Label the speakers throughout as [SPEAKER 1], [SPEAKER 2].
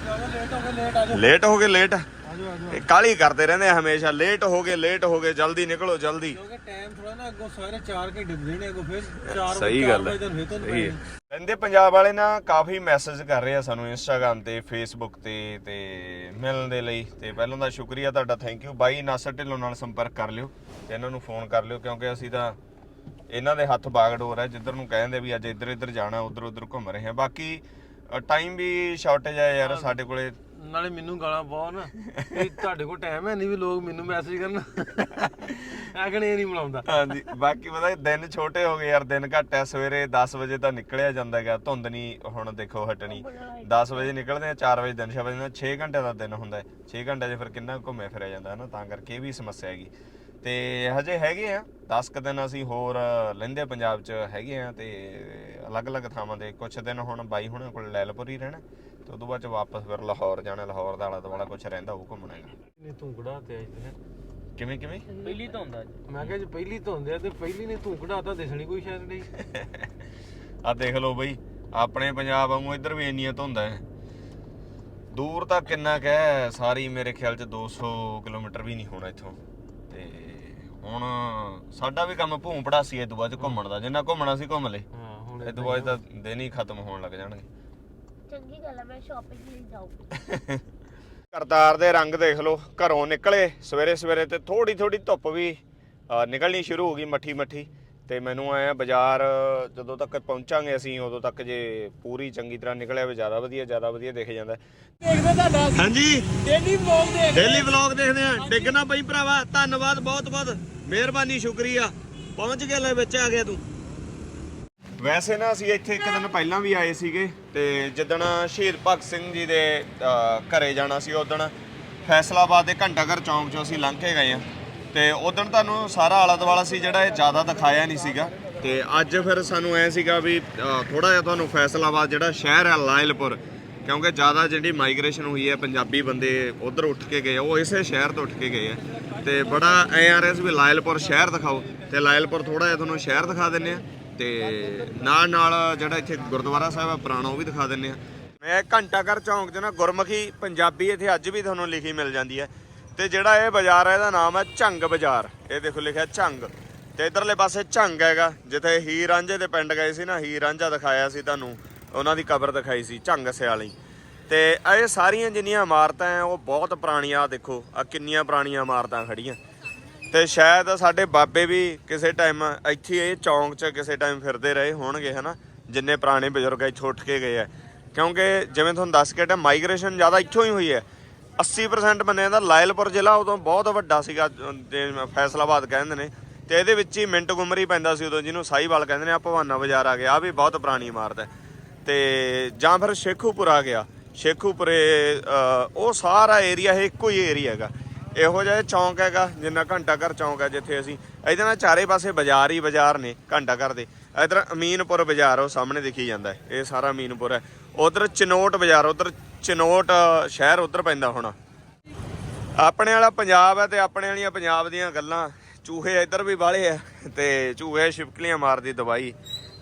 [SPEAKER 1] Late ਹੋ ਗਏ late. ਆ
[SPEAKER 2] ਲੇਟ ਹੋ ਗਏ ਲੇਟ
[SPEAKER 1] ਆਜੋ ਆਜੋ।
[SPEAKER 2] ਇਹ ਕਾਲੀ ਕਰਦੇ ਰਹਿੰਦੇ ਆ ਹਮੇਸ਼ਾ। ਲੇਟ ਹੋ ਗਏ ਲੇਟ ਹੋ ਗਏ ਜਲਦੀ ਨਿਕਲੋ ਜਲਦੀ।
[SPEAKER 1] ਕਿਉਂਕਿ ਟਾਈਮ ਥੋੜਾ ਨਾ ਅੱਗੋਂ ਸਵੇਰੇ 4 ਘੰਟੇ ਦੇਣੇ ਅੱਗੋਂ ਫਿਰ 4
[SPEAKER 2] ਸਹੀ ਗੱਲ ਹੈ ਸਹੀ ਹੈ ਕਹਿੰਦੇ ਪੰਜਾਬ ਵਾਲੇ ਨਾ ਕਾਫੀ ਮੈਸੇਜ ਕਰ ਰਹੇ ਆ ਸਾਨੂੰ ਇੰਸਟਾਗ੍ਰam ਤੇ ਫੇਸਬੁੱਕ ਤੇ ਤੇ ਮਿਲਣ ਦੇ ਲਈ। ਤੇ ਪਹਿਲਾਂ ਦਾ ਸ਼ੁਕਰੀਆ ਤੁਹਾਡਾ ਥੈਂਕ ਯੂ ਬਾਈ ਨਾਸਰ ਢਿੱਲੋਂ ਨਾਲ ਸੰਪਰਕ ਕਰ ਲਿਓ ਤੇ ਇਹਨਾਂ ਨੂੰ ਫੋਨ ਕਰ ਲਿਓ ਕਿਉਂਕਿ ਅਸੀਂ ਤਾਂ ਇਹਨਾਂ ਦੇ ਹੱਥ ਬਾਗਡੋਰ ਹੈ ਜਿੱਧਰ ਨੂੰ ਕਹਿੰਦੇ ਵੀ ਅੱਜ ਇੱਧਰ ਇੱਧਰ ਜਾਣਾ ਉਧਰ ਉਧਰ ਘੁੰਮ ਰਹੇ ਆ ਬਾਕੀ ਟਾਈਮ ਵੀ ਸ਼ਾਰਟੇਜ ਹੈ ਯਾਰ ਸਾਡੇ ਕੋਲੇ।
[SPEAKER 1] ਨਾਲੇ ਮੈਨੂੰ ਗਾਲਾਂ ਬਹੁਤ ਨਾ। ਵੀ ਤੁਹਾਡੇ ਕੋਲ ਟਾਈਮ ਹੈ ਨਹੀਂ ਵੀ ਲੋਕ ਮੈਨੂੰ ਮੈਸੇਜ ਕਰਨ। ਆਖਣ ਇਹ ਨਹੀਂ ਮਿਲਾਉਂਦਾ
[SPEAKER 2] ਹਾਂਜੀ ਬਾਕੀ ਪਤਾ ਦਿਨ ਛੋਟੇ ਹੋ ਗਏ ਯਾਰ ਦਿਨ ਘੱਟ ਐ ਸਵੇਰੇ 10 ਵਜੇ ਤਾਂ ਨਿਕਲਿਆ ਜਾਂਦਾ ਹੈਗਾ ਧੁੰਦ ਨਹੀਂ ਹੁਣ ਦੇਖੋ ਹਟਣੀ। 10 ਵਜੇ ਨਿਕਲਦੇ ਆ 4 ਵਜੇ ਦਿਨ ਛਪ ਜਾਂਦਾ 6 ਘੰਟੇ ਦਾ ਦਿਨ ਹੁੰਦਾ 6 ਘੰਟੇ 'ਚ ਫਿਰ ਕਿੰਨਾ ਕੁ ਘੁੰਮਿਆ ਫਿਰਿਆ ਜਾਂਦਾ ਹੈ ਨਾ ਤਾਂ ਕਰਕੇ ਇਹ ਵੀ ਸਮੱਸਿਆ ਹੈਗੀ। ਤੇ ਹਜੇ ਹੈਗੇ ਆ। 10 ਕ ਦਿਨ ਅਸੀਂ ਹੋਰ ਲੈਂਦੇ ਪੰਜਾਬ 'ਚ ਹੈਗੇ ਆ ਤੇ ਅਲੱਗ-ਅਲੱਗ ਥਾਵਾਂ ਤੇ ਕੁਝ ਦਿਨ ਹੁਣ ਬਾਈ ਹੁਣਾਂ ਕੋਲ ਲੈਲਪੁਰ ਹੀ ਰਹਿਣਾ। ਤੇ ਉਦੋਂ ਬਾਅਦ ਚ ਵਾਪਸ ਫਿਰ ਲਾਹੌਰ ਜਾਣਾ ਲਾਹੌਰ ਦਾ ਆਲਾ ਦੁਆਲਾ ਕੁਝ ਰਹਿੰਦਾ ਉਹ ਘੁੰਮਣਾ ਹੈਗਾ
[SPEAKER 1] ਨੇ ਤੂੰ ਕਢਾ ਤੇ ਅੱਜ
[SPEAKER 2] ਕਿਵੇਂ ਕਿਵੇਂ?
[SPEAKER 1] ਪਹਿਲੀ ਤੋਂ ਹੁੰਦਾ ਮੈਂ ਕਿਹਾ ਜੇ ਪਹਿਲੀ ਤੋਂ ਹੁੰਦੇ ਆ ਤੇ ਪਹਿਲੀ ਨੇ ਤੂੰ ਕਢਾਤਾ ਦਿਸਣੀ ਕੋਈ ਸ਼ਾਇਦ ਨਹੀਂ।
[SPEAKER 2] ਆ ਦੇਖ ਲਓ ਬਈ ਆਪਣੇ ਪੰਜਾਬ ਵਾਂਗੂ ਇੱਧਰ ਵੀ ਇੰਨੀਆਂ ਧੁੰਦਾਂ ਹੈ ਦੂਰ ਤਾਂ ਕਿੰਨਾ ਕੁ ਹੈ ਸਾਰੀ ਮੇਰੇ ਖਿਆਲ ਚ 200 ਕਿਲੋਮੀਟਰ ਵੀ ਨਹੀਂ ਹੋਣਾ ਇੱਥੋਂ। ਤੇ ਹੁਣ ਸਾਡਾ ਵੀ ਕੰਮ ਭੂੰ ਪੜਾਸੀ ਇਹ ਤੋਂ ਬਾਅਦ ਘੁੰਮਣ ਦਾ। ਜਿੰਨਾ ਘੁੰਮਣਾ ਸੀ ਘੁੰਮ ਲੇ।
[SPEAKER 1] ਹਾਂ ਹੁਣ
[SPEAKER 2] ਇਹ ਤੋਂ ਬਾਅਦ ਤਾਂ ਦਿਨ ਹੀ ਖਤਮ ਹੋਣ ਲੱਗ ਜਾਣਗੇ।
[SPEAKER 3] ਚੰਗੀ ਗੱਲ ਹੈ ਮੈਂ ਸ਼ਾਪਿੰਗ ਲਈ ਜਾਊਂ।
[SPEAKER 2] ਕਰਤਾਰ ਦੇ ਰੰਗ ਦੇਖ ਲਓ ਘਰੋਂ ਨਿਕਲੇ ਸਵੇਰੇ ਸਵੇਰੇ ਤੇ ਥੋੜੀ ਥੋੜੀ ਧੁੱਪ ਵੀ ਅ, ਨਿਕਲਣੀ ਸ਼ੁਰੂ ਹੋ ਗਈ ਮੱਠੀ ਮੱਠੀ ਤੇ ਮੈਨੂੰ ਆਇਆ ਬਾਜ਼ਾਰ ਜਦੋਂ ਤੱਕ ਪਹੁੰਚਾਂਗੇ ਅਸੀਂ ਉਦੋਂ ਤੱਕ ਜੇ ਪੂਰੀ ਚੰਗੀ ਤਰ੍ਹਾਂ ਨਿਕਲਿਆ ਵੀ ਜ਼ਿਆਦਾ ਵਧੀਆ ਜ਼ਿਆਦਾ ਵਧੀਆ ਦਿਖ ਜਾਂਦਾ।
[SPEAKER 1] ਦੇਖਦੇ ਤੁਹਾਡਾ
[SPEAKER 2] ਹਾਂਜੀ।
[SPEAKER 1] ਡੇਲੀ ਵਲੌਗ ਦੇਖ
[SPEAKER 2] ਡੇਲੀ ਵਲੌਗ ਦੇਖਦੇ ਆ। ਡਿੱਗਣਾ ਪਈ ਭਰਾਵਾ। ਧੰਨਵਾਦ ਬਹੁਤ ਬਹੁਤ। ਮਿਹਰਬਾਨੀ ਸ਼ੁਕਰੀਆ। ਪਹੁੰਚ ਗਿਆ ਲੈ ਵਿੱਚ ਆ ਗਿਆ ਤੂੰ। ਵੈਸੇ ਨਾ ਅਸੀਂ ਇੱਥੇ ਇੱਕ ਦਿਨ ਪਹਿਲਾਂ ਵੀ ਆਏ ਸੀਗੇ ਤੇ ਜਿੱਦਣ ਸ਼ਹੀਦ ਭਗਤ ਸਿੰਘ ਜੀ ਦੇ ਘਰੇ ਜਾਣਾ ਸੀ ਉਦਣ ਫੈਸਲਾਬਾਦ ਦੇ ਘੰਟਾਘਰ ਚੌਂਕ ਚੋਂ ਅਸੀਂ ਲੰਘ ਕੇ ਗਏ ਆ। ਤੇ ਉਦਣ ਤੁਹਾਨੂੰ ਸਾਰਾ ਆਲਾ ਦੁਆਲਾ ਸੀ ਜਿਹੜਾ ਇਹ ਜ਼ਿਆਦਾ ਦਿਖਾਇਆ ਨਹੀਂ ਸੀਗਾ। ਤੇ ਅੱਜ ਫਿਰ ਸਾਨੂੰ ਐ ਸੀਗਾ ਵੀ ਥੋੜਾ ਜਿਹਾ ਤੁਹਾਨੂੰ ਫੈਸਲਾਬਾਦ ਜਿਹੜਾ ਸ਼ਹਿਰ ਹੈ ਲਾਇਲਪੁਰ, ਕਿਉਂਕਿ ਜ਼ਿਆਦਾ ਜਿਹੜੀ ਮਾਈਗ੍ਰੇਸ਼ਨ ਹੋਈ ਹੈ, ਪੰਜਾਬੀ ਬੰਦੇ ਉਧਰ ਉੱਠ ਕੇ ਗਏ ਉਹ ਇਸੇ ਸ਼ਹਿਰ ਤੋਂ ਉੱਠ ਕੇ ਗਏ ਆ। ਤੇ ਬੜਾ ਐ ਆ ਰਿਹਾ ਸੀ ਵੀ ਲਾਇਲਪੁਰ ਸ਼ਹਿਰ ਦਿਖਾਓ, ਤੇ ਲਾਇਲਪੁਰ ਥੋੜਾ ਜਿਹਾ ਤੁਹਾਨੂੰ ਸ਼ਹਿਰ ਦਿਖਾ ਦਿੰਨੇ ਆ, ਤੇ ਨਾਲ ਨਾਲ ਜਿਹੜਾ ਇੱਥੇ ਗੁਰਦੁਆਰਾ ਸਾਹਿਬ ਆ, ਪੁਰਾਣਾ ਉਹ ਵੀ ਦਿਖਾ ਦਿੰਨੇ ਆ। ਮੈਂ ਘੰਟਾ ਘਰ ਚੌਂਕ 'ਚ ਨਾ ਗੁਰਮੁਖੀ ਪੰਜਾਬੀ ਇੱਥੇ ਅੱਜ ਵੀ ਤੁਹਾਨੂੰ ਲਿਖੀ ਮਿਲ ਜਾਂਦੀ ਹੈ। ਤੇ ਜਿਹੜਾ ਇਹ ਬਾਜ਼ਾਰ ਹੈ, ਇਹਦਾ ਨਾਮ ਹੈ ਝੰਗ ਬਾਜ਼ਾਰ। ਇਹ ਦੇਖੋ, ਲਿਖਿਆ ਝੰਗ। ਤੇ ਇਧਰਲੇ ਪਾਸੇ ਝੰਗ ਹੈਗਾ, ਜਿੱਥੇ ਹੀਰ ਰਾਂਝੇ ਦੇ ਪਿੰਡ ਗਏ ਸੀ ਨਾ ਹੀਰ ਰਾਂਝਾ ਦਿਖਾਇਆ ਸੀ ਤੁਹਾਨੂੰ, ਉਹਨਾਂ ਦੀ ਕਬਰ ਦਿਖਾਈ ਸੀ, ਝੰਗ ਸਿਆਲੀ। ਤੇ ਇਹ ਸਾਰੀਆਂ ਜਿੰਨੀਆਂ ਇਮਾਰਤਾਂ ਹੈ, ਉਹ ਬਹੁਤ ਪੁਰਾਣੀਆਂ, ਆਹ ਦੇਖੋ ਆ ਕਿੰਨੀਆਂ ਪੁਰਾਣੀਆਂ ਇਮਾਰਤਾਂ ਖੜੀਆਂ ਤੇ ਸ਼ਾਇਦ ਸਾਡੇ ਬਾਬੇ ਵੀ ਕਿਸੇ ਟਾਈਮ ਇੱਥੇ ਇਹ ਚੌਂਕ 'ਚ ਕਿਸੇ ਟਾਈਮ ਫਿਰਦੇ ਰਹੇ ਹੋਣਗੇ, ਹਨਾ? ਜਿੰਨੇ ਪੁਰਾਣੇ ਬਜ਼ੁਰਗ ਇੱਥੋਂ ਉੱਠ ਕੇ ਗਏ ਆ। ਕਿਉਂਕਿ ਜਿਵੇਂ ਤੁਹਾਨੂੰ ਦੱਸ ਕੇ ਟਾ ਮਾਈਗ੍ਰੇਸ਼ਨ ਜ਼ਿਆਦਾ ਇੱਥੋਂ ਹੀ ਹੋਈ ਹੈ। 80% ਬੰਦਿਆਂ ਦਾ ਲਾਇਲਪੁਰ ਜ਼ਿਲ੍ਹਾ ਉਦੋਂ ਬਹੁਤ ਵੱਡਾ ਸੀਗਾ ਜੇ ਫੈਸਲਾਬਾਦ ਕਹਿੰਦੇ ਨੇ। ਤੇ ਇਹਦੇ ਵਿੱਚ ਹੀ ਮਿੰਟ ਗੁਮਰੀ ਪੈਂਦਾ ਸੀ ਉਦੋਂ, ਜਿਹਨੂੰ ਸਾਈਵਾਲ ਕਹਿੰਦੇ ਨੇ ਆ ਭਵਾਨਾ ਬਾਜ਼ਾਰ ਆ ਗਿਆ ਆ ਵੀ ਬਹੁਤ ਪੁਰਾਣੀ ਇਮਾਰਤ ਹੈ। ਤੇ ਜਾਂ ਫਿਰ ਸ਼ੇਖੂਪੁਰ ਆ ਗਿਆ। ਸ਼ੇਖੂਪੁਰੇ ਉਹ ਸਾਰਾ ਏਰੀਆ ਇਹ ਇੱਕੋ ਹੀ ਏਰੀਆ ਹੈਗਾ। ਇਹੋ ਜਿਹਾ ਚੌਂਕ ਹੈਗਾ, ਜਿੰਨਾ ਘੰਟਾ ਘਰ ਚੌਂਕ ਹੈ ਜਿੱਥੇ ਅਸੀਂ, ਇਹਦੇ ਨਾਲ ਚਾਰੇ ਪਾਸੇ ਬਾਜ਼ਾਰ ਹੀ ਬਾਜ਼ਾਰ ਨੇ, ਘੰਟਾ ਘਰ ਦੇ। ਇਧਰ ਅਮੀਨਪੁਰ ਬਾਜ਼ਾਰ, ਉਹ ਸਾਹਮਣੇ ਦਿਖੀ ਜਾਂਦਾ ਹੈ। ਇਹ ਸਾਰਾ ਅਮੀਨਪੁਰ ਹੈ। ਉਧਰ ਚਨੋਟ ਬਾਜ਼ਾਰ, ਉਧਰ ਚਨੋਟ ਸ਼ਹਿਰ ਉਧਰ ਪੈਂਦਾ ਹੋਣਾ। ਆਪਣੇ ਵਾਲਾ ਪੰਜਾਬ ਹੈ ਤੇ ਆਪਣੇ ਵਾਲੀਆਂ ਪੰਜਾਬ ਦੀਆਂ ਗੱਲਾਂ। ਚੂਹੇ ਇੱਧਰ ਵੀ ਬਾਲੇ ਆ ਤੇ ਚੂਹੇ ਛਿਪਕਲੀਆਂ ਮਾਰਦੀ ਦਵਾਈ।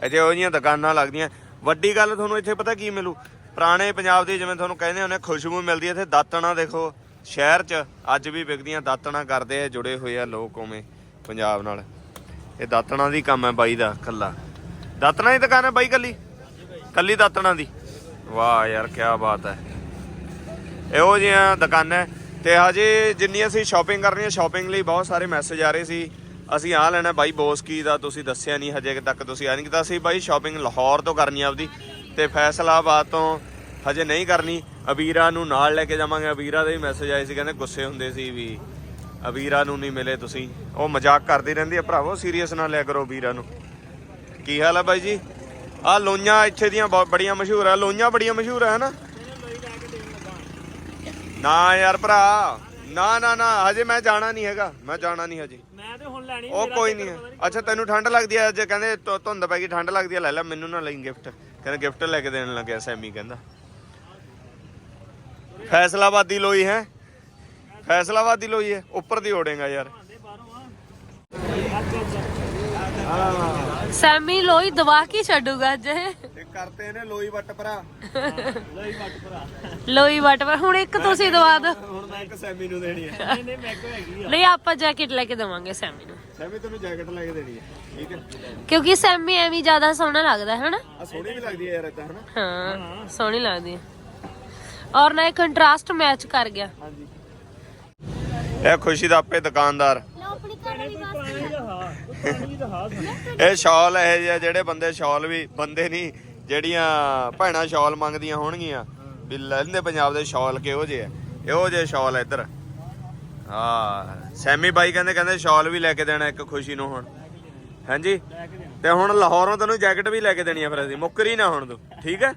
[SPEAKER 2] ਇੱਥੇ ਉਹ ਜੀਆਂ ਦੁਕਾਨਾਂ ਲੱਗਦੀਆਂ। ਵੱਡੀ ਗੱਲ ਤੁਹਾਨੂੰ ਇੱਥੇ ਪਤਾ ਕੀ ਮਿਲੂ? ਪੁਰਾਣੇ ਪੰਜਾਬ ਦੀ ਜਿਵੇਂ ਤੁਹਾਨੂੰ ਕਹਿੰਦੇ ਹੁੰਦੇ ਖੁਸ਼ਬੂ ਮਿਲਦੀ ਹੈ ਇੱਥੇ ਦਾਤਣਾ ਦੇਖੋ। ਸ਼ਹਿਰ 'ਚ ਅੱਜ ਵੀ ਵਿਕਦੀਆਂ ਦਾਤਣਾ ਕਰਦੇ ਆ, ਜੁੜੇ ਹੋਏ ਆ ਲੋਕ ਉਵੇਂ ਪੰਜਾਬ ਨਾਲ। ਇਹ ਦਾਤਣਾ ਦੀ ਕੰਮ ਹੈ ਬਾਈ ਦਾ ਕੱਲਾ ਦਾਤਣਾ ਦੀ ਦੁਕਾਨ ਹੈ ਬਾਈ ਕੱਲੀ? ਕੱਲੀ ਦਾਤਣਾ ਦੀ। ਵਾਹ ਯਾਰ ਕੀ ਬਾਤ ਹੈ। ਇਹੋ ਜਿਹੀਆਂ ਦੁਕਾਨਾਂ ਤੇ ਹਜੇ ਜਿੰਨੀ ਅਸੀਂ ਸ਼ਾਪਿੰਗ ਕਰਨੀ ਹੈ ਸ਼ਾਪਿੰਗ ਲਈ ਬਹੁਤ ਸਾਰੇ ਮੈਸੇਜ ਆ ਰਹੇ ਸੀ। ਅਸੀਂ ਆਹ ਲੈਣਾ ਬਾਈ ਬੋਸਕੀ ਦਾ, ਤੁਸੀਂ ਦੱਸਿਆ ਨਹੀਂ ਹਜੇ ਤੱਕ, ਤੁਸੀਂ ਆ ਨਹੀਂ ਕੀਤਾ। ਸੀ ਬਾਈ ਸ਼ਾਪਿੰਗ ਲਾਹੌਰ ਤੋਂ ਕਰਨੀ ਆਪਦੀ। ਤੇ ਫੈਸਲਾਬਾਦ ਤੋਂ ਹਜੇ ਨਹੀਂ ਕਰਨੀ। ਅਬੀਰਾ ਨੂੰ ਨਾਲ ਲੈ ਕੇ ਜਾਵਾਂਗੇ। ਅਬੀਰਾ ਦੇ ਵੀ ਮੈਸੇਜ ਆਏ ਸੀ, ਕਹਿੰਦੇ ਗੁੱਸੇ ਹੁੰਦੇ ਸੀ ਵੀ ਅਬੀਰਾ ਨੂੰ ਨਹੀਂ ਮਿਲੇ ਤੁਸੀਂ। ਉਹ ਮਜ਼ਾਕ ਕਰਦੀ ਰਹਿੰਦੀ ਆ ਭਰਾਵੋ ਸੀਰੀਅਸ ਨਾ ਲਿਆ ਕਰੋ ਅਬੀਰਾ ਨੂੰ। ਕੀ ਹਾਲ ਹੈ ਬਾਈ ਜੀ? ਆ ਲੋਈਆਂ ਇੱਥੇ ਦੀਆਂ ਬੜੀਆਂ ਮਸ਼ਹੂਰ ਆ। ਲੋਈਆਂ ਬੜੀਆਂ ਮਸ਼ਹੂਰ ਆ ਹਨਾ? ਨਾ ਯਾਰ ਭਰਾ ਨਾ ਨਾ ਨਾ ਹਜੇ ਮੈਂ ਜਾਣਾ ਨਹੀਂ ਹੈਗਾ। ਮੈਂ ਜਾਣਾ ਨਹੀਂ ਹਜੇ।
[SPEAKER 1] ਮੈਂ ਤੇ ਹੁਣ ਲੈਣੀ
[SPEAKER 2] ਉਹ ਕੋਈ ਨਹੀਂ। ਅੱਛਾ ਤੈਨੂੰ ਠੰਡ ਲੱਗਦੀ ਹੈ ਅੱਜ ਕਹਿੰਦੇ ਧੁੰਦ ਪੈ ਗਈ ਠੰਡ ਲੱਗਦੀ ਹੈ ਲੈ ਲੈ ਮੈਨੂੰ ਨਾ ਲਈ ਗਿਫਟ। ਕਹਿੰਦੇ ਗਿਫਟ ਲੈ ਕੇ ਦੇਣ ਲੱਗਿਆ ਸੈਮੀ ਕਹਿੰਦਾ। ਫੈਸਲਾਬਾਦੀ ਲੋਈ ਹੈ। ਫੈਸਲਾਬਾਦੀ ਲੋਈ ਹੈ। ਉੱਪਰ ਦੀ ਓੜੇਗਾ ਯਾਰ।
[SPEAKER 3] ਸੈਮੀ ਲੋਈ ਦਵਾ ਕੇ ਛੱਡੂਗਾ ਅੱਜ। ਇਹ
[SPEAKER 2] ਤੇ ਕਰਤੇ ਨੇ ਲੋਈ ਵੱਟ ਭਰਾ।
[SPEAKER 3] ਲੋਈ ਵਟ ਪਰ ਹੁਣ ਇੱਕ ਤੁਸੀਂ ਦਵਾ ਦਿਓ
[SPEAKER 2] ਹੁਣ ਮੈਂ ਇੱਕ ਸੈਮੀ ਨੂੰ ਦੇਣੀ ਹੈ।
[SPEAKER 3] ਨਹੀਂ ਆਪਾਂ ਜੈਕਟ ਲੈ ਕੇ ਦਵਾਂਗੇ ਸੈਮੀ ਨੂੰ।
[SPEAKER 2] ਸੈਮੀ ਤੈਨੂੰ ਜੈਕਟ ਲੈ ਕੇ ਦੇਣੀ ਹੈ। ਠੀਕ ਹੈ।
[SPEAKER 3] ਕਿਉਂਕਿ ਸੈਮੀ ਐਵੇਂ ਜ਼ਿਆਦਾ ਸੋਹਣਾ ਲੱਗਦਾ ਹੈ ਹਨਾ?
[SPEAKER 2] ਆ ਸੋਹਣੀ ਵੀ ਲੱਗਦੀ ਹੈ ਯਾਰ ਇਦਾਂ ਹਨਾ?
[SPEAKER 3] ਹਾਂ ਸੋਹਣੀ ਲੱਗਦੀ ਹੈ। ਔਰ ਨਾ ਇਹ ਕੰਟਰਾਸਟ ਮੈਚ ਕਰ ਗਿਆ।
[SPEAKER 2] ਹਾਂਜੀ। ਇਹ ਖੁਸ਼ੀ ਦਾ ਆਪੇ ਦੁਕਾਨਦਾਰ। ਇਹ ਸ਼ਾਲ ਇਹ ਜਿਹੇ ਜਿਹੜੇ ਬੰਦੇ ਸ਼ਾਲ ਵੀ ਬੰਦੇ ਨਹੀਂ, ਜਿਹੜੀਆਂ ਭੈਣਾਂ ਸ਼ਾਲ ਮੰਗਦੀਆਂ ਹੋਣਗੀਆਂ। ਵੀ ਲੈਂਦੇ ਪੰਜਾਬ ਦੇ ਸ਼ਾਲ ਕਿਹੋ ਜਿਹੇ ਆ। ਇਹੋ ਜਿਹੇ ਸ਼ਾਲ ਇੱਧਰ। ਹਾਂ, ਸੈਮੀ ਬਾਈ ਕਹਿੰਦੇ ਕਹਿੰਦੇ ਸ਼ਾਲ ਵੀ ਲੈ ਕੇ ਦੇਣਾ ਇੱਕ ਖੁਸ਼ੀ ਨੂੰ ਹੁਣ। ਹਾਂਜੀ? ਤੇ ਹੁਣ ਲਾਹੌਰੋਂ ਤੈਨੂੰ ਜੈਕਟ ਵੀ ਲੈ ਕੇ ਦੇਣੀ ਆ ਫਿਰ ਅਸੀਂ। ਮੁੱਕਰੀ ਨਾ ਹੁਣ ਤੂੰ, ਠੀਕ ਹੈ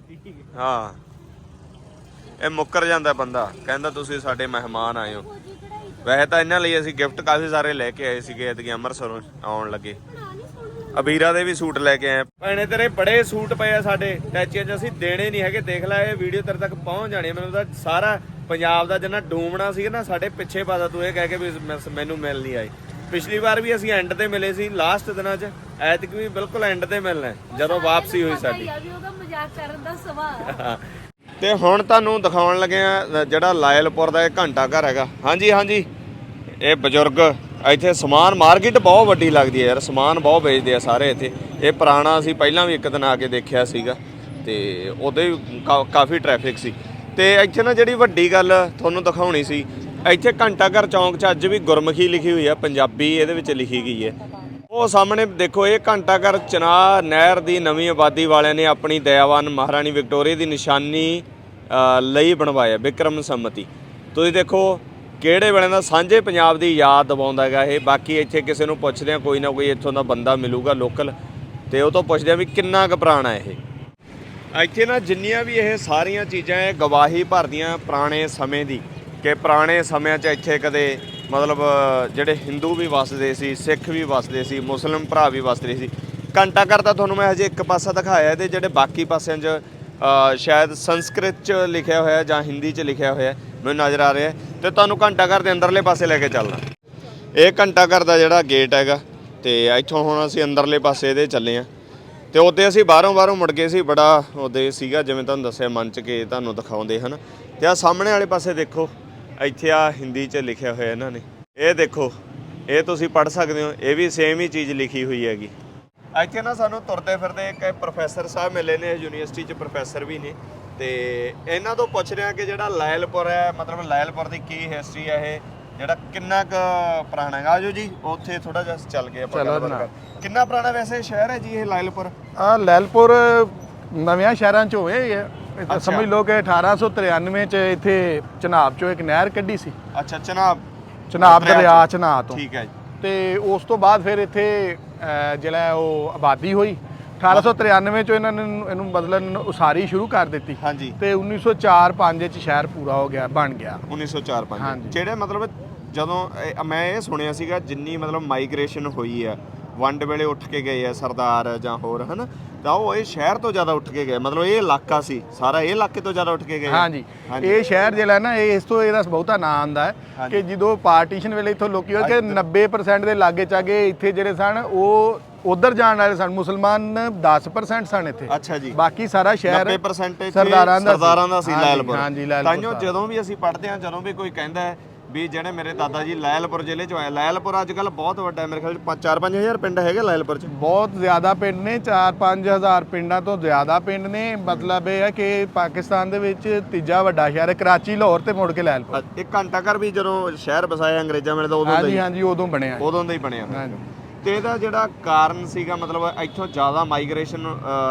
[SPEAKER 2] ਹਾਂ। ਇਹ ਮੁੱਕਰ ਜਾਂਦਾ ਬੰਦਾ। ਕਹਿੰਦਾ ਤੁਸੀਂ ਸਾਡੇ ਮਹਿਮਾਨ ਆਏ ਹੋ। ਵੈਸੇ ਤਾਂ ਇਹਨਾਂ ਲਈ ਅਸੀਂ ਗਿਫਟ ਕਾਫੀ ਸਾਰੇ ਲੈ ਕੇ ਆਏ ਸੀਗੇ ਐਤਕੀ ਅੰਮ੍ਰਿਤਸਰੋਂ ਆਉਣ ਲੱਗੇ। ਅਬੀਰਾ ਦੇ ਵੀ ਸੂਟ ਲੈ ਕੇ ਆਏ। ਭੈਣੇ ਤੇਰੇ ਬੜੇ ਸੂਟ ਪਏ ਆ ਸਾਡੇ ਟੈਚੀਆਂ 'ਚ ਅਸੀਂ ਦੇਣੇ ਨਹੀਂ ਹੈਗੇ। ਦੇਖ ਲੈ ਇਹ ਵੀਡੀਓ ਤੇਰੇ ਤੱਕ ਪਹੁੰਚ ਜਾਣੀ। ਮੈਨੂੰ ਤਾਂ ਸਾਰਾ ਪੰਜਾਬ ਦਾ ਜਿੰਨਾ ਡੂਮਣਾ ਸੀ ਨਾ ਸਾਡੇ ਪਿੱਛੇ ਪਾਦਾ ਤੂੰ ਇਹ ਕਹਿ ਕੇ ਵੀ ਮੈਨੂੰ ਮਿਲ ਨਹੀਂ ਆਈ। ਪਿਛਲੀ ਵਾਰ ਵੀ ਅਸੀਂ ਐਂਡ ਤੇ ਮਿਲੇ ਸੀ ਲਾਸਟ ਦਿਨਾਂ 'ਚ। ਐਤਕ ਵੀ ਬਿਲਕੁਲ ਐਂਡ ਤੇ ਮਿਲਣਾ ਜਦੋਂ ਵਾਪਸੀ ਹੋਈ ਸਾਡੀ।
[SPEAKER 3] ਮਜ਼ਾਕ ਕਰਨ ਦਾ
[SPEAKER 2] ਤੇ ਹੁਣ ਤੁਹਾਨੂੰ ਦਿਖਾਉਣ ਲੱਗੇ ਆ ਜਿਹੜਾ ਲਾਇਲਪੁਰ ਦਾ ਇਹ ਘੰਟਾ ਘਰ ਹੈਗਾ। ਹਾਂਜੀ ਹਾਂਜੀ। ਇਹ ਬਜ਼ੁਰਗ ਇੱਥੇ ਸਮਾਨ ਮਾਰਕੀਟ ਬਹੁਤ ਵੱਡੀ ਲੱਗਦੀ ਹੈ ਯਾਰ, ਸਮਾਨ ਬਹੁਤ ਵੇਚਦੇ ਆ ਸਾਰੇ ਇੱਥੇ। ਇਹ ਪੁਰਾਣਾ ਅਸੀਂ ਪਹਿਲਾਂ ਵੀ ਇੱਕ ਦਿਨ ਆ ਕੇ ਦੇਖਿਆ ਸੀਗਾ ਤੇ ਉਹਦੇ ਵੀ ਕਾ- ਕਾਫੀ ਟ੍ਰੈਫਿਕ ਸੀ। ਤੇ ਇੱਥੇ ਨਾ ਜਿਹੜੀ ਵੱਡੀ ਗੱਲ ਤੁਹਾਨੂੰ ਦਿਖਾਉਣੀ ਸੀ, ਇੱਥੇ ਘੰਟਾ ਘਰ ਚੌਂਕ 'ਚ ਅੱਜ ਵੀ ਗੁਰਮੁਖੀ ਲਿਖੀ ਹੋਈ ਆ, ਪੰਜਾਬੀ ਇਹਦੇ ਵਿੱਚ ਲਿਖੀ ਗਈ ਹੈ। ਉਹ ਸਾਹਮਣੇ ਦੇਖੋ, ਇਹ ਘੰਟਾ ਘਰ ਚਨਾਹ ਨਹਿਰ ਦੀ ਨਵੀਂ ਆਬਾਦੀ ਵਾਲਿਆਂ ਨੇ ਆਪਣੀ ਦਇਆਵਾਨ ਮਹਾਰਾਣੀ ਵਿਕਟੋਰੀਆ ਦੀ ਨਿਸ਼ਾਨੀ ਲਈ ਬਣਵਾਇਆ ਵਿਕਰਮ ਸੰਮਤੀ। ਤੁਸੀਂ ਦੇਖੋ, ਕਿਹੜੇ ਵੇਲੇ ਦਾ ਸਾਂਝੇ ਪੰਜਾਬ ਦੀ ਯਾਦ ਦਿਵਾਉਂਦਾ ਹੈਗਾ ਇਹ। ਬਾਕੀ ਇੱਥੇ ਕਿਸੇ ਨੂੰ ਪੁੱਛਦੇ ਆ, ਕੋਈ ਨਾ ਕੋਈ ਇੱਥੋਂ ਦਾ ਬੰਦਾ ਮਿਲੂਗਾ ਲੋਕਲ। ਤੇ ਉਹ ਤੋਂ ਪੁੱਛਦੇ ਆ ਵੀ ਕਿੰਨਾ ਕੁ ਪੁਰਾਣਾ ਇਹ। ਇੱਥੇ ਨਾ ਜਿੰਨੀਆਂ ਵੀ ਇਹ ਸਾਰੀਆਂ ਚੀਜ਼ਾਂ ਇਹ ਗਵਾਹੀ ਭਰਦੀਆਂ ਪੁਰਾਣੇ ਸਮੇਂ ਦੀ, ਕਿ ਪੁਰਾਣੇ ਸਮਿਆਂ 'ਚ ਇੱਥੇ ਕਦੇ ਮਤਲਬ, ਜਿਹੜੇ ਹਿੰਦੂ ਵੀ ਵਸਦੇ ਸੀ, ਸਿੱਖ ਵੀ ਵਸਦੇ ਸੀ, ਮੁਸਲਮ ਭਰਾ ਵੀ ਵਸਦੇ ਸੀ, ਘੰਟਾ ਘਰ ਤਾਂ ਤੁਹਾਨੂੰ ਮੈਂ ਹਜੇ ਇੱਕ ਪਾਸਾ ਦਿਖਾਇਆ, ਇਹਦੇ ਜਿਹੜੇ ਬਾਕੀ ਪਾਸਿਆਂ 'ਚ ਸ਼ਾਇਦ ਸੰਸਕ੍ਰਿਤ 'ਚ ਲਿਖਿਆ ਹੋਇਆ, ਜਾਂ ਹਿੰਦੀ 'ਚ ਲਿਖਿਆ ਹੋਇਆ, ਮੈਨੂੰ ਨਜ਼ਰ ਆ ਰਿਹਾ ਹੈ। ਤੇ ਤੁਹਾਨੂੰ ਘੰਟਾ ਘਰ ਦੇ ਅੰਦਰਲੇ ਪਾਸੇ ਲੈ ਕੇ ਚੱਲਣਾ ਇਹ ਘੰਟਾ ਘਰ ਦਾ ਜਿਹੜਾ ਗੇਟ ਹੈਗਾ, ਤੇ ਇੱਥੋਂ ਹੁਣ ਅਸੀਂ ਅੰਦਰਲੇ ਪਾਸੇ ਇਹਦੇ ਚੱਲੇ ਆ ਤੇ ਉਹਦੇ ਅਸੀਂ ਬਾਹਰੋਂ ਬਾਹਰੋਂ ਮੁੜ ਗਏ ਸੀ ਬੜਾ ਉਹਦੇ ਸੀਗਾ, ਜਿਵੇਂ ਤੁਹਾਨੂੰ ਦੱਸਿਆ ਮਨ ਚ ਕੇ ਤੁਹਾਨੂੰ ਦਿਖਾਉਂਦੇ ਹਨ, ਤੇ ਆ ਸਾਹਮਣੇ ਵਾਲੇ ਪਾਸੇ ਦੇਖੋ ਇੱਥੇ ਆ ਹਿੰਦੀ ਚ ਲਿਖਿਆ ਹੋਇਆ ਇਹਨਾਂ ਨੇ। ਇਹ ਦੇਖੋ ਇਹ ਤੁਸੀਂ ਪੜ੍ਹ ਸਕਦੇ ਹੋ ਇਹ ਵੀ ਸੇਮ ਹੀ ਚੀਜ਼ ਲਿਖੀ ਹੋਈ ਹੈਗੀ। ਇੱਥੇ ਨਾ ਸਾਨੂੰ ਤੁਰਦੇ ਫਿਰਦੇ ਇੱਕ ਪ੍ਰੋਫੈਸਰ ਸਾਹਿਬ ਮਿਲੇ ਨੇ ਯੂਨੀਵਰਸਿਟੀ ਚ ਪ੍ਰੋਫੈਸਰ ਵੀ ਨੇ। ਤੇ ਇਹਨਾਂ ਤੋਂ ਪੁੱਛ ਰਿਹਾ ਕਿ ਜਿਹੜਾ ਲਾਇਲਪੁਰ ਹੈ ਮਤਲਬ ਲਾਇਲਪੁਰ ਦੀ ਕੀ ਹਿਸਟਰੀ ਹੈ ਇਹ ਜਿਹੜਾ ਕਿੰਨਾ ਕੁ ਪੁਰਾਣਾ ਹੈਗਾ। ਆਜੋ ਜੀ ਉੱਥੇ ਥੋੜਾ ਜਿਹਾ ਚੱਲ ਗਏ ਆਪਾਂ
[SPEAKER 4] ਚਲੋ
[SPEAKER 2] ਗੱਲਬਾਤ
[SPEAKER 4] ਜਨਾਬ।
[SPEAKER 2] ਕਰ- ਕਿੰਨਾ ਪੁਰਾਣਾ ਵੈਸੇ ਸ਼ਹਿਰ ਹੈ ਜੀ ਇਹ ਲਾਇਲਪੁਰ?
[SPEAKER 4] ਆ ਲੈਲਪੁਰ ਨਵਿਆਂ ਸ਼ਹਿਰਾਂ ਚ ਹੋਏ ਇਹ। ਸਮਝ ਲਓ ਕਿ 1893 ਚ ਇੱਥੇ ਚਨਾਬ ਚੋਂ ਇੱਕ ਨਹਿਰ ਕੱਢੀ ਸੀ।
[SPEAKER 2] ਅੱਛਾ ਚਨਾਬ।
[SPEAKER 4] ਚਨਾਬ
[SPEAKER 2] ਦਰਿਆ।
[SPEAKER 4] ਚਨਾਬ ਤੋਂ।
[SPEAKER 2] ਠੀਕ ਹੈ ਜੀ।
[SPEAKER 4] ਤੇ ਉਸ ਤੋਂ ਬਾਅਦ ਫਿਰ ਇੱਥੇ ਜਿਹੜਾ ਉਹ ਆਬਾਦੀ ਹੋਈ। 1893 ਚ ਇਹਨਾਂ ਨੇ ਇਹਨੂੰ ਮਤਲਬ ਉਸਾਰੀ ਸ਼ੁਰੂ ਕਰ ਦਿੱਤੀ।
[SPEAKER 2] ਹਾਂਜੀ।
[SPEAKER 4] ਤੇ 1904-5 ਚ ਸ਼ਹਿਰ ਪੂਰਾ ਹੋ ਗਿਆ ਬਣ ਗਿਆ।
[SPEAKER 2] 1904 5
[SPEAKER 4] ਹਾਂਜੀ।
[SPEAKER 2] ਜਿਹੜੇ ਮਤਲਬ ਜਦੋਂ ਮੈਂ ਇਹ ਸੁਣਿਆ ਸੀਗਾ ਜਿੰਨੀ ਮਤਲਬ ਮਾਈਗ੍ਰੇਸ਼ਨ ਹੋਈ ਆ ਵੰਡ ਵੇਲੇ ਉੱਠ ਕੇ ਗਏ ਆ ਸਰਦਾਰ ਜਾਂ ਹੋਰ ਹਨਾ ਤਾਂ ਉਹ ਇਹ ਸ਼ਹਿਰ ਤੋਂ ਜ਼ਿਆਦਾ ਉੱਠ ਕੇ ਗਏ ਮਤਲਬ ਇਹ ਇਲਾਕਾ ਸੀ ਸਾਰਾ ਇਹ ਇਲਾਕੇ ਤੋਂ ਜ਼ਿਆਦਾ ਉੱਠ ਕੇ ਗਏ?
[SPEAKER 4] ਹਾਂਜੀ। ਇਹ ਸ਼ਹਿਰ ਜਿਹੜਾ ਨਾ ਇਹ ਇਸ ਤੋਂ ਇਹਦਾ ਬਹੁਤਾ ਨਾਂ ਆਂਦਾ ਹੈ। ਕਿ ਜਦੋਂ ਪਾਰਟੀਸ਼ਨ ਵੇਲੇ ਇੱਥੋਂ ਲੋਕੀ ਹੋਏ ਕਿ 90% ਦੇ ਲਾਗੇ ਚਾਗੇ ਇੱਥੇ ਜਿਹੜੇ ਸਨ ਉਹ ਉਧਰ ਜਾਣ ਵਾਲੇ ਸਨ ਮੁਸਲਮਾਨ 10% ਸਨ ਇੱਥੇ
[SPEAKER 2] ਅੱਛਾ ਜੀ
[SPEAKER 4] ਬਾਕੀ ਸਾਰਾ ਸ਼ਹਿਰ
[SPEAKER 2] 90% ਇੱਥੇ
[SPEAKER 4] ਸਰਦਾਰਾਂ ਦਾ।
[SPEAKER 2] ਸਰਦਾਰਾਂ ਦਾ ਸੀ ਲਾਇਲਪੁਰ
[SPEAKER 4] ਹਾਂਜੀ, ਲਾਇਲਪੁਰ ਸਾਹਿਬ।
[SPEAKER 2] ਜਦੋਂ ਵੀ ਅਸੀਂ ਪੜ੍ਹਦੇ ਹਾਂ ਜਦੋਂ ਵੀ ਕੋਈ ਕਹਿੰਦਾ ਹੈ ਵੀ ਜਿਹੜੇ ਮੇਰੇ ਦਾਦਾ ਜੀ ਲਾਇਲਪੁਰ ਜ਼ਿਲ੍ਹੇ ਚੋਂ ਆਏ। ਲਾਇਲਪੁਰ ਅੱਜ ਕੱਲ ਬਹੁਤ ਵੱਡਾ ਹੈ। ਮੇਰੇ ਖਿਆਲ 'ਚ 4-5000 ਪਿੰਡ ਹੈਗੇ ਲਾਇਲਪੁਰ 'ਚ।
[SPEAKER 4] ਬਹੁਤ ਜ਼ਿਆਦਾ ਪਿੰਡ ਨੇ। 4-5 ਹਜ਼ਾਰ ਪਿੰਡਾਂ ਤੋਂ ਜ਼ਿਆਦਾ ਪਿੰਡ ਨੇ। ਮਤਲਬ ਇਹ ਹੈ ਕਿ ਪਾਕਿਸਤਾਨ ਦੇ ਵਿੱਚ ਤੀਜਾ ਵੱਡਾ ਸ਼ਹਿਰ ਹੈ। ਕਰਾਚੀ ਲਾਹੌਰ ਤੇ ਮੁੜ ਕੇ ਲੈਲਪੁਰ
[SPEAKER 2] ਇੱਕ ਘੰਟਾ ਘਰ ਵੀ ਜਦੋਂ ਸ਼ਹਿਰ ਵਸਾਇਆ ਅੰਗਰੇਜ਼ਾਂ ਵੇਲੇ ਤਾਂ ਉਦੋਂ ਦਾ
[SPEAKER 4] ਹਾਂਜੀ
[SPEAKER 2] ਹੀ।
[SPEAKER 4] ਹਾਂਜੀ ਉਦੋਂ ਬਣਿਆ।
[SPEAKER 2] ਉਦੋਂ ਦਾ ਹੀ ਬਣਿਆ।
[SPEAKER 4] ਹਾਂਜੀ।
[SPEAKER 2] ਤੇ ਇਹਦਾ ਜਿਹੜਾ ਕਾਰਨ ਸੀਗਾ ਮਤਲਬ ਇੱਥੋਂ ਜ਼ਿਆਦਾ ਮਾਈਗ੍ਰੇਸ਼ਨ